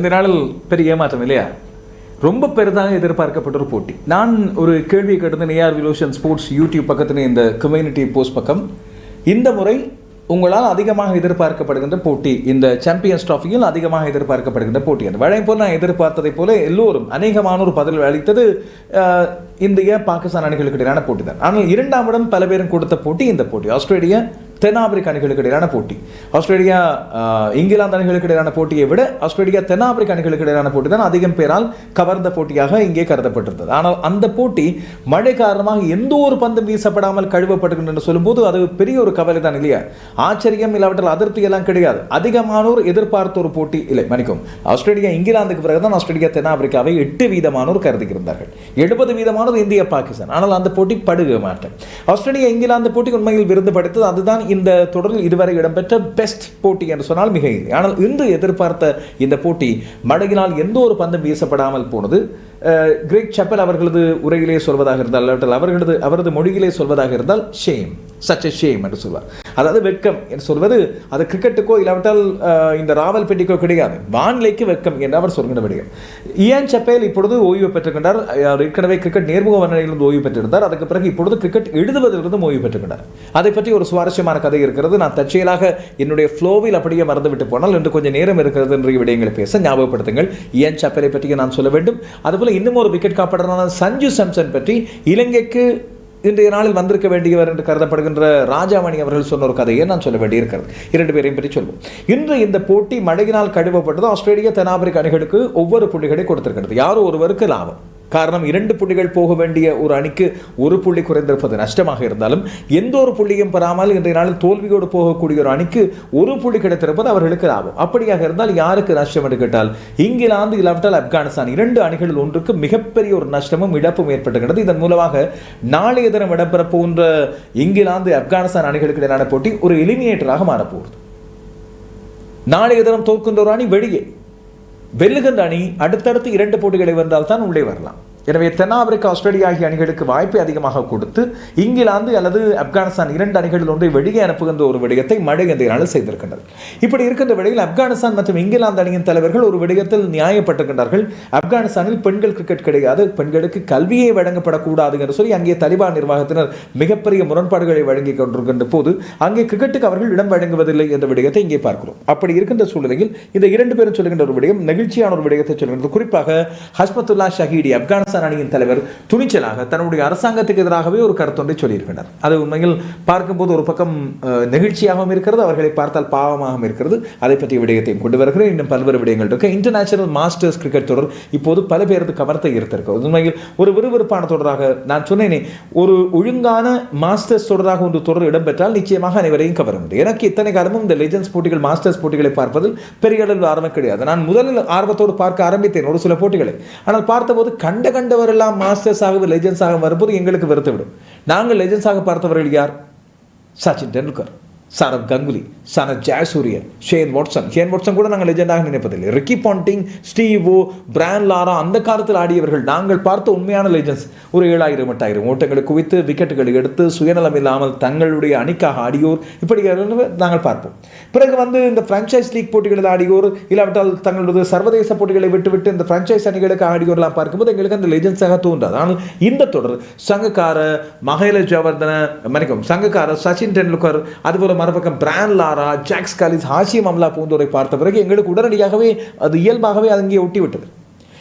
இந்த நாளில் பெரிய ஏமாற்றம் இல்லையா? ரொம்ப பெரிதாக எதிர்பார்க்கப்பட்ட ஒரு போட்டி. நான் ஒரு கேள்வி கேட்டது ஏஆர் விலோஷன் ஸ்போர்ட்ஸ் யூடியூப் பக்கத்தில் இந்த கம்யூனிட்டி போஸ்ட் பக்கம் இந்த முறை உங்களால் அதிகமாக எதிர்பார்க்கப்படுகின்ற போட்டி இந்த சாம்பியன்ஸ் ட்ராஃபியில் அதிகமாக எதிர்பார்க்கப்படுகின்ற போட்டி. அது வழக்கம் போல் நான் எதிர்பார்த்ததைப் போல எல்லோரும் அநேகமான ஒரு பதில் அளித்தது இந்திய பாகிஸ்தான் அணிகளுக்கு இடையிலான போட்டி தான். ஆனால் இரண்டாம் இடம் பல பேரும் கொடுத்த போட்டி இந்த போட்டி. ஆஸ்திரேலியா தென்னாப்பிரிக்க அணிகளுக்கு இடையிலான போட்டி. ஆஸ்திரேலியா இங்கிலாந்து அணிகளுக்கு இடையிலான போட்டியை விட ஆஸ்திரேலியா தென்னாப்பிரிக்க அணிகளுக்கு இடையிலான போட்டி தான் அதிகம் பேரால் கவர்ந்த போட்டியாக இங்கே கருதப்பட்டிருந்தது. ஆனால் அந்த போட்டி மழை காரணமாக எந்த ஒரு பந்தும் வீசப்படாமல் கழுவப்படுகின்றன என்று சொல்லும்போது அது பெரிய ஒரு கவலை தான் இல்லையா? ஆச்சரியம் இல்லாவற்றில் அதிருப்தி எல்லாம் கிடையாது. அதிகமானோர் எதிர்பார்த்த ஒரு போட்டி இல்லை. மன்னிக்கும் ஆஸ்திரேலியா இங்கிலாந்துக்கு பிறகு தான் ஆஸ்திரேலியா தென்னாப்பிரிக்காவை எட்டு வீதமானோர் கருதுகிறார்கள் எழுபது வீதமான வீதமானது இந்தியா பாகிஸ்தான். ஆனால் அந்த போட்டி படுக மாட்டேன். ஆஸ்திரேலியா இங்கிலாந்து போட்டி உண்மையில் விருந்து படைத்தது. அதுதான் இந்த தொடரில் இதுவரை இடம்பெற்ற பெஸ்ட் போட்டி என்று சொன்னால் மிக இல்லை ஆனால் இன்று எதிர்பார்த்த இந்த போட்டி மழையினால் எந்த ஒரு பந்தும் வீசப்படாமல் போனது. கிரேக் சப்பல் அவர்களது உரையிலே சொல்வதாக இருந்தால் இல்லாவிட்டால் அவர்களது அவரது மொழியிலே சொல்வதாக இருந்தால் ஷேம் சச் எ ஷேம் என்று சொல்வார். அதாவது வெட்கம் என்று சொல்வது அது கிரிக்கெட்டுக்கோ இல்லாவிட்டால் இந்த இந்த ராவல்பேட்டிக்கோ கிடையாது. வானிலைக்கு வெட்கம் என்று அவர் சொல்கின்ற விடயம். இயான் சப்பேல் இப்பொழுது ஓய்வு பெற்றுக்கின்றார் ஏற்கனவே கிரிக்கெட் நேர்முக வர்ணனையிலிருந்து ஓய்வு பெற்றிருந்தார். அதுக்கு பிறகு இப்பொழுது கிரிக்கெட் எழுதுவதிலிருந்து ஓய்வு பெற்றுக்கொண்டார். அதை பற்றி ஒரு சுவாரஸ்யமான கதை இருக்கிறது. நான் தற்செயலாக என்னுடைய ஃப்ளோவில் அப்படியே மறந்துவிட்டு போனால் இன்று கொஞ்சம் நேரம் இருக்கிறது என்ற விடயங்களை பேச ஞாபகப்படுத்துங்கள். இயான் சப்பேலை பற்றி நான் சொல்ல வேண்டும். அதுபோல் இன்னும் ஒரு விக்கெட் காப்பாளரான சஞ்சு சாம்சன் பற்றி இலங்கைக்கு இன்றைய நாளில் வந்திருக்க வேண்டியவர் என்று கருதப்படுகின்ற ராஜாமணி அவர்கள் சொன்ன ஒரு கதையை நான் சொல்ல வேண்டியிருக்கிறது. இரண்டு பேரையும் பற்றி சொல்வோம். இன்று இந்த போட்டி மழையினால் கழுவப்பட்டது. ஆஸ்திரேலியா தென்னாப்பிரிக்க அணிகளுக்கு ஒவ்வொரு புள்ளிகளை கொடுத்திருக்கிறது. யாரோ ஒருவருக்கு லாபம். காரணம் இரண்டு புள்ளிகள் போக வேண்டிய ஒரு அணிக்கு ஒரு புள்ளி குறைந்திருப்பது நஷ்டமாக இருந்தாலும் எந்த ஒரு புள்ளியும் பெறாமல் இன்றைய நாளில் தோல்வியோடு போகக்கூடிய ஒரு அணிக்கு ஒரு புள்ளி கிடைத்திருப்பது அவர்களுக்கு லாபம். அப்படியாக இருந்தால் யாருக்கு நஷ்டம் என்று கேட்டால் இங்கிலாந்து இல்லாவிட்டால் ஆப்கானிஸ்தான் இரண்டு அணிகளில் ஒன்றுக்கு மிகப்பெரிய ஒரு நஷ்டமும் இழப்பும் ஏற்பட்டுகிறது இதன் மூலமாக நாளைய தினம் இடம்பெற போன்ற இங்கிலாந்து ஆப்கானிஸ்தான் அணிகளுக்கு இடையிலான போட்டி ஒரு எலிமினேட்டராக மாறப்போகிறது நாளைய தினம் தோற்கின்ற ஒரு அணி வெளியே வெல்லுகின்ற அணி அடுத்தடுத்து இரண்டு போட்டிகளை வந்தால் தான் உள்ளே வரலாம். எனவே தென்னாப்பிரிக்கா ஆஸ்திரேலியா ஆகிய அணிகளுக்கு வாய்ப்பை அதிகமாக கொடுத்து இங்கிலாந்து அல்லது ஆப்கானிஸ்தான் இரண்டு அணிகளில் ஒன்றை வெளியே அனுப்புகின்ற ஒரு விடயத்தை மழை இந்த செய்திருக்கின்றது இப்படி இருக்கின்ற வேளையில் ஆப்கானிஸ்தான் மற்றும் இங்கிலாந்து அணியின் தலைவர்கள் ஒரு விடயத்தில் நியாயப்பட்டிருக்கின்றார்கள். ஆப்கானிஸ்தானில் பெண்கள் கிரிக்கெட் கிடையாது. பெண்களுக்கு கல்வியே வழங்கப்படக்கூடாது என்று சொல்லி அங்கே தலிபான் நிர்வாகத்தினர் மிகப்பெரிய முரண்பாடுகளை வழங்கி கொண்டிருக்கின்ற போது அங்கே கிரிக்கெட்டுக்கு அவர்கள் இடம் வழங்குவதில்லை என்ற விடயத்தை இங்கே பார்க்கிறோம். அப்படி இருக்கின்ற சூழ்நிலையில் இந்த இரண்டு பேரும் சொல்லுகின்ற ஒரு விடயம் நெகிழ்ச்சியான ஒரு விடயத்தை சொல்கின்றது. குறிப்பாக ஹஸ்மத்துல்லா ஷஹீடி ஆப்கானிஸ்தான் அணியின் தலைவர் துணிச்சலாக தன்னுடைய அரசாங்கத்துக்கு எதிராகவே ஒரு கருத்தொன்றை சொல்லியிருக்கிறார். அது உண்மையில் பார்க்கும்போது ஒரு பக்கம் நெகிழ்ச்சியாகவும் இருக்கிறது அவர்களை பார்த்தால் பாவமாகவும் இருக்கிறது. அதை பற்றிய விடயத்தையும் கொண்டு வருகிறேன். இன்னும் பல்வேறு விடயங்கள் இருக்கு. இன்டர்நேஷனல் மாஸ்டர்ஸ் கிரிக்கெட் தொடர் இப்போது பல பேரது கவனத்தை ஈர்த்திருக்கு. உண்மையில் ஒரு விறுவிறுப்பான தொடராக நான் சொன்னேனே ஒரு ஒழுங்கான மாஸ்டர்ஸ் தொடராக ஒன்று தொடர் இடம்பெற்றால் நிச்சயமாக அனைவரையும் கவர முடியும். எனக்கு இத்தனை காலமும் இந்த லெஜன்ஸ் போட்டிகள் மாஸ்டர்ஸ் போட்டிகளை பார்ப்பதில் பெரிய அளவில் ஆர்வம் கிடையாது. நான் முதலில் ஆர்வத்தோடு பார்க்க ஆரம்பித்தேன் ஒரு சில போட்டிகளை. ஆனால் பார்த்தபோது கண்ட கண்டவரெல்லாம் மாஸ்டர்ஸ் ஆக லெஜெண்ட்ஸ் ஆக வரும்போது எங்களுக்கு வெறுத்து விடும். நாங்கள் லெஜன்ஸாக பார்த்தவர்கள் யார்? Sachin Tendulkar. Sourav Ganguly Sanath Jayasuriya Shane Watson Shane Watson கூட நாங்கள் லெஜெண்டாக நினைப்பதில்லை. Ricky Ponting Steve Brian Lara அந்த காலத்தில் ஆடியவர்கள் நாங்கள் பார்த்த உண்மையான லெஜெண்ட்ஸ் ஒரு ஏழாயிரம் எட்டாயிரம் ஓட்டங்களை குவித்து விக்கெட்டுகளை எடுத்து சுயநலம் இல்லாமல் தங்களுடைய அணிக்காக ஆடியோர். இப்படி நாங்கள் பார்ப்போம். பிறகு வந்து இந்த ஃப்ரான்ச்சைஸ் லீக் போட்டிகளில் ஆடியோர் இல்லாவிட்டால் தங்களது சர்வதேச போட்டிகளை விட்டுவிட்டு இந்த ஃப்ரான்ச்சைஸ் அணிகளுக்கு ஆடியோர்லாம் பார்க்கும்போது எங்களுக்கு அந்த லெஜெண்ட்ஸாக தோன்றாது. ஆனால் இந்த தொடர் சங்கக்கார மகேல ஜவர்தன மன்னிக்கும் சங்கக்கார சச்சின் டெண்டுல்கர் அதுபோல மறுபக்கம் Brian Lara Jacques Kallis Hashim Amla பூந்தோரை பார்த்த பிறகு எங்களுக்கு உடனடியாகவே அது இயல்பாகவே அது அங்கே ஒட்டி விட்டது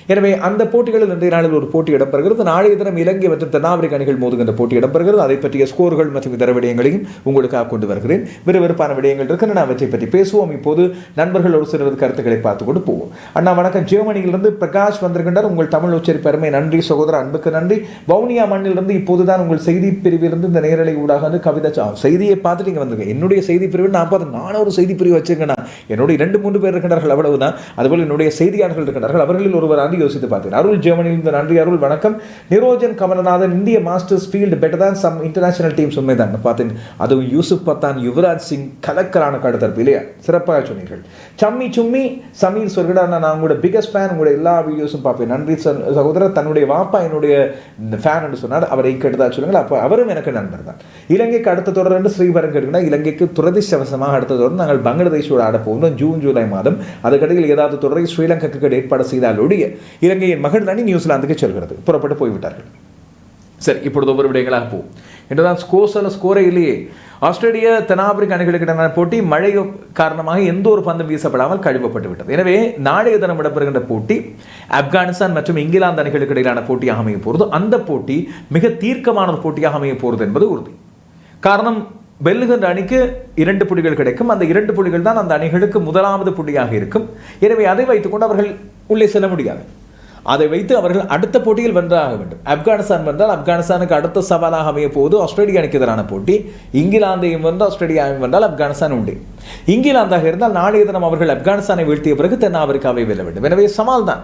எனவே அந்த போட்டிகளில் இன்றைய நாளில் ஒரு போட்டி இடம்பெறுகிறது. நாளைய தினம் இலங்கை மற்றும் தென்னாப்பிரிக்க அணிகள் மோதுகின்ற போட்டி இடம்பெறுகிறது. அதை பற்றிய ஸ்கோர்கள் மற்றும் இதர விடயங்களையும் உங்களுக்காக கொண்டு வருகிறேன். விறுவிறுப்பான விடயங்கள் இருக்கின்றன. அவற்றை பற்றி பேசுவோம். இப்போது நண்பர்கள் ஒரு சிலரது கருத்துக்களை பார்த்து கொண்டு போவோம். அண்ணா வணக்கம். ஜெர்மனியிலிருந்து பிரகாஷ் வந்திருக்கின்றார். உங்கள் தமிழ் உச்சரி பெருமை நன்றி சகோதரர். அன்புக்கு நன்றி. வவுனியா மண்ணிலிருந்து இப்போதுதான் உங்கள் செய்தி பிரிவிலிருந்து இந்த நேரலை ஊடாக வந்து கவிதா சா- செய்தியை பார்த்துட்டு இங்கே வந்திருக்கேன். என்னுடைய செய்தி பிரிவு நான் பார்த்து நானும் ஒரு செய்தி பிரிவு வச்சுருக்கேன் என்னுடைய ரெண்டு மூன்று பேர் இருக்கின்றார்கள். அவ்வளவுதான். அதுபோல் என்னுடைய செய்தியாளர்கள் இருக்கின்றார்கள். அவர்களில் ஒருவர் அது யோசித்து பார்த்தேன். அருள் ஜெர்மனியிலிருந்து நன்றி அருள் வணக்கம். நிரோஜன் கமலநாதன் இந்திய மாஸ்டர்ஸ் ஃபீல்டு பெட்டர் தான் சம் இன்டர்நேஷனல் டீம்ஸ் உண்மைதான். பார்த்தேன். அதுவும் யூசுப் பத்தான் யுவராஜ் சிங் கலக்கரான கடுத்தரப்பு இல்லையா சிறப்பாக சொன்னீர்கள். சம்மி சும்மி சமீர் சொல்கிறா நான் உங்களோட பிக்கஸ்ட் ஃபேன் உங்களோட எல்லா வீடியோஸும் பார்ப்பேன். நன்றி ச- சகோதரர் தன்னுடைய வாப்பா என்னுடைய ஃபேன் என்று சொன்னார். அவரை கெடுதா சொல்லுங்கள். அப்போ அவரும் எனக்கு நண்பர் தான். இலங்கைக்கு அடுத்த தொடர் என்று ஸ்ரீவரன் கேட்டுக்கிட்டா இலங்கைக்கு துரதிர்ஷ்டவசமாக அடுத்த தொடர் நாங்கள் பங்களாதேஷோட ஆட போகிறோம் ஜூன் ஜூலை மாதம் அதுக்கடையில் ஏதாவது தொடரை ஸ்ரீலங்காக்கு ஏற்பாடு செய்தால் ஒழிய இலங்கையின் மகள் அணி நியூசிலாந்துக்கு செல்கிறது. புறப்பட்டு போய்விட்டார்கள். சரி இப்பொழுது ஒவ்வொரு விடயங்களாக போகும் என்றுதான் ஸ்கோர்ஸ் அல்ல ஸ்கோரே இல்லையே. ஆஸ்திரேலிய தென்னாப்பிரிக்க அணிகளுக்கிடையிலான போட்டி மழை காரணமாக எந்த ஒரு பந்தும் வீசப்படாமல் கழுவப்பட்டு விட்டது. எனவே நாளைய தினம் இடம்பெறுகின்ற போட்டி ஆப்கானிஸ்தான் மற்றும் இங்கிலாந்து அணிகளுக்கு இடையிலான போட்டியாக அமைய போகிறது. அந்த போட்டி மிக தீர்க்கமான ஒரு போட்டியாக அமைய போகிறது என்பது உறுதி. காரணம் வெல்லுகின்ற அணிக்கு இரண்டு புள்ளிகள் கிடைக்கும். அந்த இரண்டு புள்ளிகள் தான் அந்த அணிகளுக்கு முதலாவது புள்ளியாக இருக்கும். எனவே அதை வைத்துக்கொண்டு அவர்கள் உள்ளே செல்ல முடியாது. அதை வைத்து அவர்கள் அடுத்த போட்டியில் வென்றாக வேண்டும். ஆப்கானிஸ்தான் வென்றால் ஆப்கானிஸ்தானுக்கு அடுத்த சவாலாக அமைய போவது ஆஸ்திரேலியா அணிக்கு எதிரான போட்டி. இங்கிலாந்தையும் வென்று ஆஸ்திரேலியாவையும் வென்றால் ஆப்கானிஸ்தான் உண்டு. இங்கிலாந்தாக இருந்தால் நாளைய தினம் அவர்கள் ஆப்கானிஸ்தானை வீழ்த்திய பிறகு தென்னாப்பிரிக்காவை வெல்ல வேண்டும். எனவே சவால் தான்.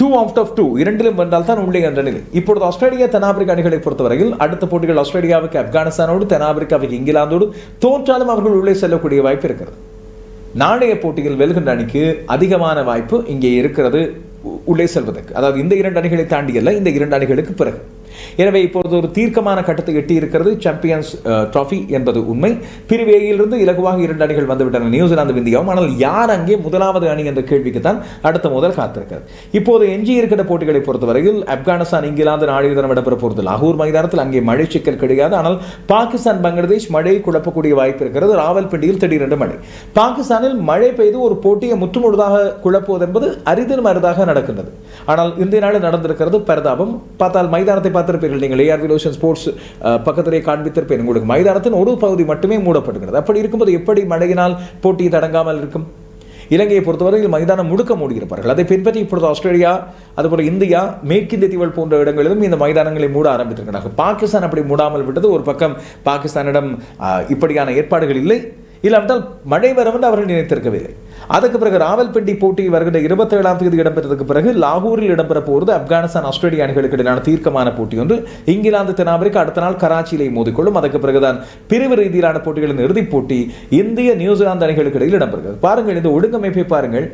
டூ அவுட் ஆஃப் டூ இரண்டிலும் வென்றால் தான் உள்ளே என்ற நிலை. இப்பொழுது ஆஸ்திரேலியா தென்னாப்பிரிக்கா அணிகளை பொறுத்தவரையில் அடுத்த போட்டிகள் ஆஸ்திரேலியாவுக்கு ஆப்கானிஸ்தானோடு தென்னாப்பிரிக்காவுக்கு இங்கிலாந்தோடு தோற்றாலும் அவர்கள் உள்ளே செல்லக்கூடிய வாய்ப்பு இருக்கிறது. நாளைய போட்டியில் வெல்கின்ற அணிக்கு அதிகமான வாய்ப்பு இங்கே இருக்கிறது உ- உள்ளே செல்வதற்கு. அதாவது இந்த இரண்டு அணிகளை தாண்டியல்ல இந்த இரண்டு அணிகளுக்கு பிறகு. எனவே இப்பொழுது ஒரு தீர்க்கமான கட்டத்தை எட்டி இருக்கிறது சாம்பியன்ஸ் ட்ராஃபி uh, என்பது உண்மை. பிரிவு ஏயிலிருந்து இலகுவாக இரண்டு அணிகள் வந்துவிட்டன. நியூசிலாந்து இந்தியாவும். ஆனால் யார் அங்கே முதலாவது அணி என்ற கேள்விக்கு தான் அடுத்த முதல் காத்திருக்கிறது. இப்போது எஞ்சி இருக்கிற போட்டிகளை பொறுத்தவரையில் ஆப்கானிஸ்தான் இங்கிலாந்து நாளைய தினம் இடம்பெற போகிறது. லாகூர் மைதானத்தில் அங்கே மழை சிக்கல் கிடையாது. ஆனால் பாகிஸ்தான் பங்களாதேஷ் மழை குழப்பக்கூடிய வாய்ப்பு இருக்கிறது. ராவல்பிண்டியில் திடீரென்று மழை. பாகிஸ்தானில் மழை பெய்து ஒரு போட்டியை முற்றுமுழுதாக குழப்புவது என்பது அரிதிலும் அரிதாக நடக்கின்றது. ஆனால் இந்திய நாடு நடந்திருக்கிறது பரிதாபம். பார்த்தால் மைதானத்தை பார்த்து பார்த்திருப்பீர்கள் நீங்கள் ஏஆர்வி லோஷன் ஸ்போர்ட்ஸ் பக்கத்திலே காண்பித்திருப்பேன். உங்களுக்கு மைதானத்தின் ஒரு பகுதி மட்டுமே மூடப்படுகிறது அப்படி இருக்கும்போது எப்படி மழையினால் போட்டி தடங்காமல் இருக்கும்? இலங்கையை பொறுத்தவரையில் மைதானம் முழுக்க மூடியிருப்பார்கள். அதை பின்பற்றி இப்பொழுது ஆஸ்திரேலியா அதுபோல் இந்தியா மேற்கிந்திய தீவல் போன்ற இடங்களிலும் இந்த மைதானங்களை மூட ஆரம்பித்திருக்கிறார்கள். பாகிஸ்தான் அப்படி மூடாமல் விட்டது. ஒரு பக்கம் பாகிஸ்தானிடம் இப்படியான ஏற்பாடுகள் இல்லை. இல்லாவிட்டால் மழை வரும் என்று அவர்கள் நினைத்திருக்கவில்லை. அதுக்கு பிறகு ராவல்பிண்டி போட்டி வருகின்ற இருபத்தி ஏழாம் தேதி இடம்பெற்றதுக்கு பிறகு லாகூரில் இடம்பெற போகிறது ஆப்கானிஸ்தான் ஆஸ்திரேலிய அணிகளுக்கு இடையிலான தீர்க்கமான போட்டி ஒன்று. இங்கிலாந்து தென்னாப்பிரிக்கா அடுத்த நாள் கராச்சியிலே மோதிக்கொள்ளும். அதுக்கு பிறகுதான் பிரிவு ரீதியிலான போட்டிகளின் இறுதிப் போட்டி இந்திய நியூசிலாந்து அணிகளுக்கு இடையில் இடம்பெறுகிறது. பாருங்கள் இந்த ஒழுங்கமைப்பை பாருங்கள்.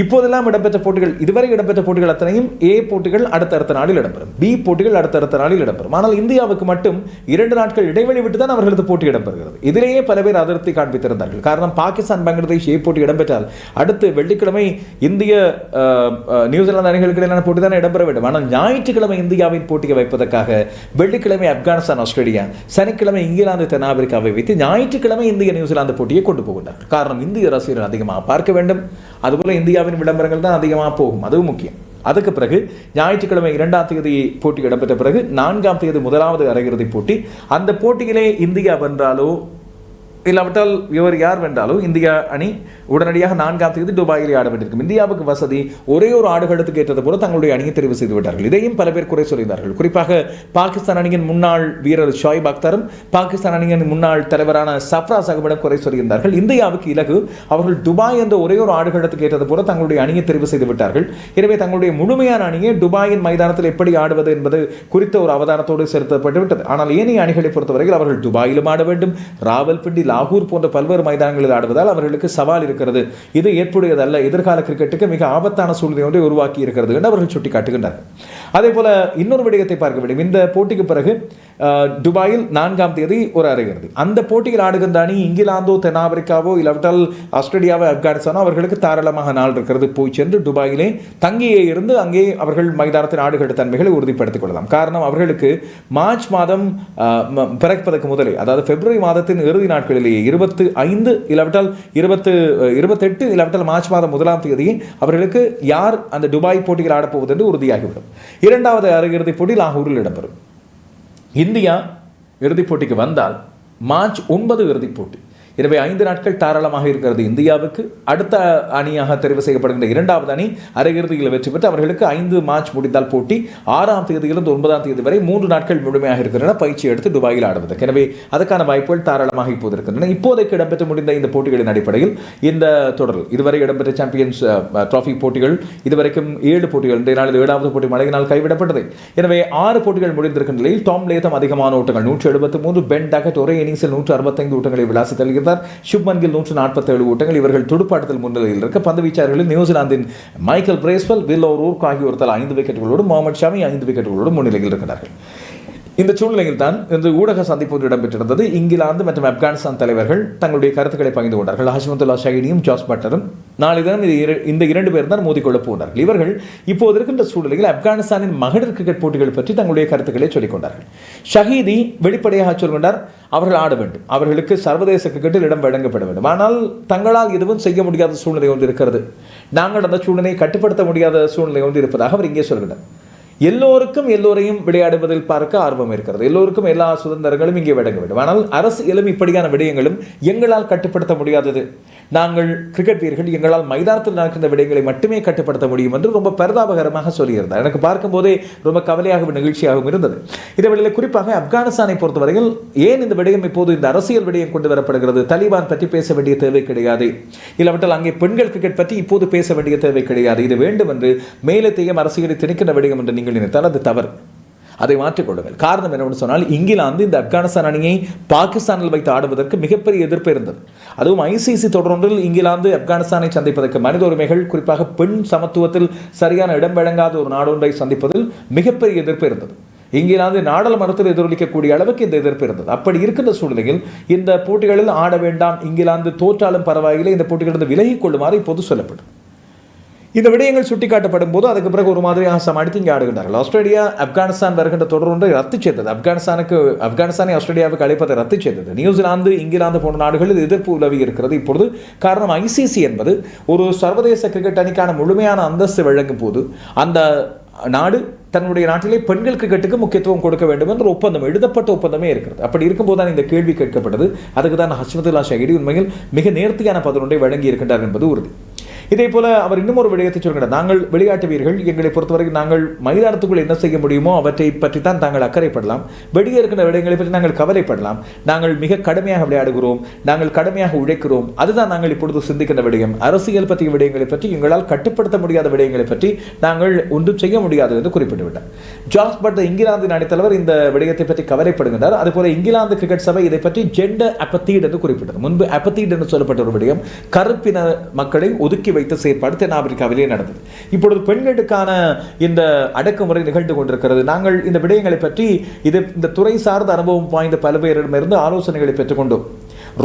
இப்போதெல்லாம் இடம்பெற்ற போட்டிகள் இதுவரை இடம்பெற்ற போட்டிகள் அத்தனையும் ஏ போட்டிகள் அடுத்தடுத்த நாளில் இடம்பெறும். பி போட்டிகள் அடுத்தடுத்த நாளில் இடம்பெறும். ஆனால் இந்தியாவுக்கு மட்டும் இரண்டு நாட்கள் இடைவெளி விட்டு தான் அவர்களது போட்டி இடம்பெறுகிறது. இதிலேயே பல பேர் அதிருப்தி காண்பித்திருந்தார்கள். காரணம் பாகிஸ்தான் பங்களாதேஷ் ஏ போட்டி இடம்பெற்றால் அடுத்து வெள்ளிக்கிழமை இந்திய நியூசிலாந்து அணிகளுக்கு இடையிலான போட்டி தான் இடம்பெற வேண்டும். ஆனால் ஞாயிற்றுக்கிழமை இந்தியாவின் போட்டியை வைப்பதற்காக வெள்ளிக்கிழமை ஆப்கானிஸ்தான் ஆஸ்திரேலியா சனிக்கிழமை இங்கிலாந்து தென்னாப்பிரிக்காவை வைத்து ஞாயிற்றுக்கிழமை இந்திய நியூசிலாந்து போட்டியை கொண்டு போகின்றார்கள். காரணம் இந்திய ரசிகர்கள் அதிகமாக பார்க்க வேண்டும். அதுபோல இந்தியா இந்தியாவின் விளம்பரங்கள் தான் அதிகமாக போகும். அதுவும் முக்கியம். அதுக்கு பிறகு ஞாயிற்றுக்கிழமை இரண்டாம் தேதி போட்டி இடம்பெற்ற பிறகு நான்காம் தேதி முதலாவது அரையிறுதிப் போட்டி. அந்த போட்டியிலே இந்தியா வென்றாலோ இல்லாவிட்டால் இவர் யார் வென்றாலும் இந்தியா அணி உடனடியாக நான்காம் தேதி துபாயில் ஆட வேண்டியிருக்கும். இந்தியாவுக்கு வசதி ஒரே ஒரு ஆடுகளத்துக்கு ஏற்றது போல தங்களுடைய அணியை தெரிவு செய்து விட்டார்கள். இதையும் பல பேர் குறை சொல்கிறார்கள் குறிப்பாக பாகிஸ்தான் அணியின் முன்னாள் வீரர் ஷாயிப் அக்தரும் பாகிஸ்தான் அணியின் முன்னாள் தலைவரான சஃப்ரா சகபிடம் குறை சொல்கிறார்கள் இந்தியாவுக்கு இலகு அவர்கள் துபாய் என்ற ஒரே ஒரு ஆடுகளத்துக்கு ஏற்றது போல தங்களுடைய அணியை தெரிவு செய்து விட்டார்கள். எனவே தங்களுடைய முழுமையான அணியை துபாயின் மைதானத்தில் எப்படி ஆடுவது என்பது குறித்த ஒரு அவதானத்தோடு செலுத்தப்பட்டு விட்டது. ஆனால் ஏனைய அணிகளை பொறுத்தவரையில் அவர்கள் துபாயிலும் ஆட வேண்டும் ராவல்பிண்டி லாகூர் போன்ற பல்வேறு மைதானங்களில் ஆடுவதால் அவர்களுக்கு சவால் இருக்கிறது. இது ஏற்புடையதல்ல. எதிர்கால கிரிக்கெட்டுக்கு மிக ஆபத்தான சூழ்நிலை ஒன்றை உருவாக்கி இருக்கிறது என்று அவர்கள் சுட்டிக்காட்டுகின்றனர். அதே போல இன்னொரு விடயத்தை பார்க்க வேண்டும். இந்த போட்டிக்கு பிறகு துபாயில் நான்காம் தேதி ஒரு அரையிறுதி. அந்த போட்டியில் ஆடுகின்ற அணி இங்கிலாந்தோ தென்னாப்பிரிக்காவோ இல்லாவிட்டால் ஆஸ்திரேலியாவோ ஆப்கானிஸ்தானோ அவர்களுக்கு தாராளமாக நாள் இருக்கிறது. போய் சென்று துபாயிலே தங்கியே இருந்து அங்கே அவர்கள் மைதானத்தின் ஆடுகள தன்மைகளை உறுதிப்படுத்திக் கொள்ளலாம். காரணம் அவர்களுக்கு மார்ச் மாதம் பிறப்பதற்கு முதலே அதாவது பிப்ரவரி மாதத்தின் இறுதி நாட்களிலேயே இருபத்து ஐந்து இல்லாவிட்டால் இருபத்து இருபத்தெட்டு இல்லாவிட்டால் மார்ச் மாதம் முதலாம் தேதி அவர்களுக்கு யார் அந்த துபாய் போட்டியில் ஆடப்போவது என்று உறுதியாகிவிடும். இரண்டாவது அரையிறுதிப் போட்டி லாகூரில் இடம்பெறும். இந்தியா இறுதிப் போட்டிக்கு வந்தால் மார்ச் ஒன்பது இறுதிப் போட்டி. எனவே ஐந்து நாட்கள் தாராளமாக இருக்கிறது இந்தியாவுக்கு. அடுத்த அணியாக தெரிவு செய்யப்படுகின்ற இரண்டாவது அணி அரையிறுதியில் வெற்றி பெற்று அவர்களுக்கு ஐந்து மார்ச் முடிந்தால் போட்டி. ஆறாம் தேதியிலிருந்து ஒன்பதாம் தேதி வரை மூன்று நாட்கள் முழுமையாக இருக்கின்றன பயிற்சி எடுத்து துபாயில் ஆடுவதற்கு எனவே அதற்கான வாய்ப்புகள் தாராளமாக இப்போது இருக்கின்றன. இப்போதைக்கு இடம்பெற்று முடிந்த இந்த போட்டிகளின் அடிப்படையில் இந்த தொடர் இதுவரை இடம்பெற்ற சாம்பியன்ஸ் டிராஃபி போட்டிகள் இதுவரைக்கும் ஏழு போட்டிகள் இன்றைய நாளில் ஏழாவது போட்டி மழையினால் கைவிடப்பட்டது. எனவே ஆறு போட்டிகள் முடிந்திருக்கின்ற நிலையில் டாம் லேதம் அதிகமான ஓட்டங்கள் நூற்றி எழுபத்தி மூன்று பென் டகட் ஒரே இன்னிங்ஸில் நூற்று அறுபத்தைந்து ஓட்டங்களை விளாசி தருகிறது சுப்மன் கில் நூற்று நாற்பத்தேழு ஓட்டங்கள் இவர்கள் துடுப்பாட்டத்தில் முன்னிலையில் இருக்க பந்து வீச்சாளர்களில் நியூசிலாந்தின் மைக்கேல் பிரேஸ்வெல் வில் ஊர்க் ஆகியோர் தலா ஐந்து விக்கெட்டுகளோடு முகமது ஷாமி ஐந்து விக்கெட்டுகளோடு முன்னிலையில் இருக்கிறார்கள் இந்த சூழ்நிலையில் தான் இந்த ஊடக சந்திப்பு ஒன்று இடம்பெற்றிருந்தது. இங்கிலாந்து மற்றும் ஆப்கானிஸ்தான் தலைவர்கள் தங்களுடைய கருத்துக்களை பகிர்ந்து கொண்டார்கள். ஹஷ்மத்துல்லா ஷஹினியும் ஜாஸ் பட்டரும் நாளைதான் இது இந்த இரண்டு பேர் தான் மோதிக்கொள்ளப் போனார்கள். இவர்கள் இப்போது இருக்கின்ற சூழ்நிலையில் ஆப்கானிஸ்தானின் மகளிர் கிரிக்கெட் போட்டிகள் பற்றி தங்களுடைய கருத்துக்களை சொல்லிக் கொண்டார்கள். ஷஹீதி வெளிப்படையாக சொல்கின்றார் அவர்கள் ஆட வேண்டும். அவர்களுக்கு சர்வதேச கிரிக்கெட்டில் இடம் வழங்கப்பட வேண்டும். ஆனால் தங்களால் எதுவும் செய்ய முடியாத சூழ்நிலை ஒன்று இருக்கிறது. நாங்கள் அந்த சூழ்நிலையை கட்டுப்படுத்த முடியாத சூழ்நிலை ஒன்று இருப்பதாக அவர் இங்கே சொல்கிறார். எல்லோருக்கும் எல்லோரையும் விளையாடுவதில் பார்க்க ஆர்வம் இருக்கிறது. எல்லோருக்கும் எல்லா சுதந்திரங்களும் இங்கே விடங்க வேண்டும். ஆனால் அரசியலும் இப்படியான விடயங்களும் எங்களால் கட்டுப்படுத்த முடியாதது. நாங்கள் கிரிக்கெட் வீரர்கள் எங்களால் மைதானத்தில் நடக்கின்ற விடயங்களை மட்டுமே கட்டுப்படுத்த முடியும் என்று ரொம்ப பரிதாபகரமாக சொல்லியிருந்தார். எனக்கு பார்க்கும்போதே ரொம்ப கவலையாகவும் நிகழ்ச்சியாகவும் இருந்தது. இந்த வேளையில் குறிப்பாக ஆப்கானிஸ்தானை பொறுத்தவரையில் ஏன் இந்த விடயம் இப்போது இந்த அரசியல் விடயம் கொண்டு வரப்படுகிறது? தலிபான் பற்றி பேச வேண்டிய தேவை கிடையாது. இல்லாவிட்டால் அங்கே பெண்கள் கிரிக்கெட் பற்றி இப்போது பேச வேண்டிய தேவை கிடையாது. இது வேண்டும் என்று மேலத்தையும் அரசியலை திணிக்கின்ற விடயம் என்று நீங்கள் நினைத்தால் அது தவறு. அதை மாற்றிக்கொள்ளுங்கள் காரணம் என்னவென்று சொன்னால் இங்கிலாந்து இந்த ஆப்கானிஸ்தான் அணியை பாகிஸ்தானில் வைத்து ஆடுவதற்கு மிகப்பெரிய எதிர்ப்பு இருந்தது. அதுவும் ஐசிசி தொடரொன்றில் இங்கிலாந்து ஆப்கானிஸ்தானை சந்திப்பதற்கு மனித உரிமைகள் குறிப்பாக பெண் சமத்துவத்தில் சரியான இடம் வழங்காத ஒரு நாடொன்றை சந்திப்பதில் மிகப்பெரிய எதிர்ப்பு இருந்தது. இங்கிலாந்து நாடாளுமன்றத்தில் எதிரொலிக்கக்கூடிய அளவுக்கு இந்த எதிர்ப்பு இருந்தது. அப்படி இருக்கின்ற சூழ்நிலையில் இந்த போட்டிகளில் ஆட வேண்டாம் இங்கிலாந்து தோற்றாலும் பரவாயில்லை இந்த போட்டிகளிலிருந்து விலகிக் கொள்ளுமாறு இப்போது சொல்லப்படும் இந்த விடயங்கள் சுட்டிக்காட்டப்படும் போது அதுக்கு பிறகு ஒரு மாதிரியாக சமாளித்து இங்கே ஆடுகின்றார்கள். ஆஸ்திரேலியா ஆப்கானிஸ்தான் வருகின்ற தொடர் ஒன்றை ரத்து செய்தது. ஆப்கானிஸ்தானுக்கு ஆப்கானிஸ்தானை ஆஸ்திரேலியாவுக்கு அழைப்பதை ரத்து செய்தது. நியூசிலாந்து இங்கிலாந்து போன்ற நாடுகளில் எதிர்ப்பு உலவி இருக்கிறது. இப்பொழுது காரணம் ஐசிசி என்பது ஒரு சர்வதேச கிரிக்கெட் அணிக்கான முழுமையான அந்தஸ்து வழங்கும் போது அந்த நாடு தன்னுடைய நாட்டிலே பெண்கள் கிரிக்கெட்டுக்கு முக்கியத்துவம் கொடுக்க வேண்டும் என்ற ஒப்பந்தம் எழுதப்பட்ட ஒப்பந்தமே இருக்கிறது. அப்படி இருக்கும்போது தான் இந்த கேள்வி கேட்கப்பட்டது அதுக்கு தான் ஹஸ்மதுல்லா ஷஹிடி உண்மையில் மிக நேர்த்தியான பதிலொன்றை வழங்கி இருக்கின்றார் என்பது உறுதி. இதே போல அவர் இன்னும் ஒரு விடயத்தை சொல்கிறார். நாங்கள் விளையாட்டு வீரர்கள் எங்களை பொறுத்தவரைக்கும் நாங்கள் மைதானத்துக்குள் என்ன செய்ய முடியுமோ அவற்றை பற்றி தான் தாங்கள் அக்கறைப்படலாம். வெளியே இருக்கின்ற விடயங்களை பற்றி நாங்கள் கவலைப்படலாம். நாங்கள் மிக கடுமையாக விளையாடுகிறோம். நாங்கள் கடுமையாக உழைக்கிறோம். அதுதான் நாங்கள் இப்பொழுது சிந்திக்கின்ற விடயம். அரசியல் பற்றிய விடயங்களை பற்றி எங்களால் கட்டுப்படுத்த முடியாத விடயங்களை பற்றி நாங்கள் ஒன்றும் செய்ய முடியாது என்று குறிப்பிட்டுவிட்டார். ஜார்ஜ் பட் இங்கிலாந்து அணித்தலைவர் இந்த விடயத்தை பற்றி கவலைப்படுகின்றார். அதுபோல இங்கிலாந்து கிரிக்கெட் சபை இதை பற்றி ஜெண்டர் அப்பத்தீட் என்று குறிப்பிட்டது. முன்பு அப்பத்தீட் என்று சொல்லப்பட்ட ஒரு விடயம். கருப்பின மக்களை ஒதுக்கி வைத்த செயற்பாடு தென்னாப்பிரிக்காவிலே நடந்தது. இப்பொழுது பெண்களுக்கான இந்த அடக்குமுறை நிகழ்ந்து கொண்டிருக்கிறது. நாங்கள் இந்த விடயங்களை பற்றி இது இந்த துறை சார்ந்த அனுபவம் வாய்ந்த பல பேரிடமிருந்து ஆலோசனைகளை பெற்றுக்கொண்டோம்.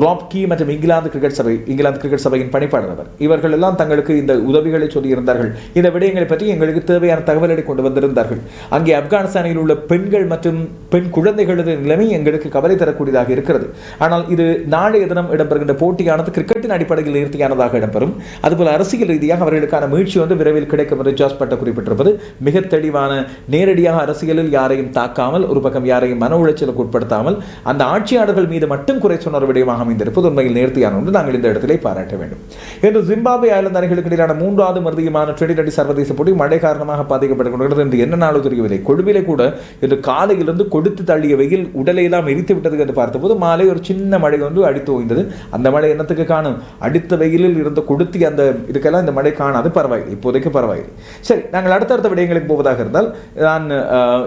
ராப்கி மற்றும் இங்கிலாந்து கிரிக்கெட் சபை இங்கிலாந்து கிரிக்கெட் சபையின் பணிப்பாளர். அவர் இவர்கள் எல்லாம் தங்களுக்கு இந்த உதவிகளை சொல்லியிருந்தார்கள். இந்த விடயங்களை பற்றி எங்களுக்கு தேவையான தகவல்களை கொண்டு வந்திருந்தார்கள். அங்கே ஆப்கானிஸ்தானில் உள்ள பெண்கள் மற்றும் பெண் குழந்தைகளது நிலைமை எங்களுக்கு கவலை தரக்கூடியதாக இருக்கிறது. ஆனால் இது நாளைய தினம் இடம்பெறுகின்ற போட்டியானது கிரிக்கெட்டின் அடிப்படையில் நேர்த்தியானதாக இடம்பெறும். அதுபோல் அரசியல் ரீதியாக அவர்களுக்கான மீழ்ச்சி வந்து விரைவில் கிடைக்கும் என்று ஜாஸ் பட்ட குறிப்பிட்டிருப்பது மிக தெளிவான நேரடியாக அரசியலில் யாரையும் தாக்காமல் ஒரு பக்கம் யாரையும் மன உளைச்சலுக்கு உட்படுத்தாமல் அந்த ஆட்சியாளர்கள் மீது மட்டும் குறை சொன்ன ஒரு விடயமாக அமைந்திருப்பது உண்மையில் நேர்த்தியான ஒன்று நாங்கள் இந்த இடத்திலே பாராட்ட வேண்டும். இன்று ஜிம்பாபே ஐலந்து அணிகளுக்கு இடையிலான மூன்றாவது மருதியமான டுவெண்டி சர்வதேச போட்டி மழை காரணமாக பாதிக்கப்பட்டுக் என்று என்ன நாளோ தெரியவில்லை கொழும்பிலே கூட இன்று காலையிலிருந்து கொடுத்து தள்ளிய வெயில் உடலை எல்லாம் எரித்து விட்டது என்று பார்த்தபோது மாலை ஒரு சின்ன மழை வந்து அடித்து ஓய்ந்தது. அந்த மழை என்னத்துக்கு காணும்? அடித்த வெயிலில் இருந்த கொடுத்தி அந்த இதுக்கெல்லாம் இந்த மழை காணாது பரவாயில்லை. இப்போதைக்கு பரவாயில்லை. சரி நாங்கள் அடுத்தடுத்த விடயங்களுக்கு போவதாக இருந்தால் நான்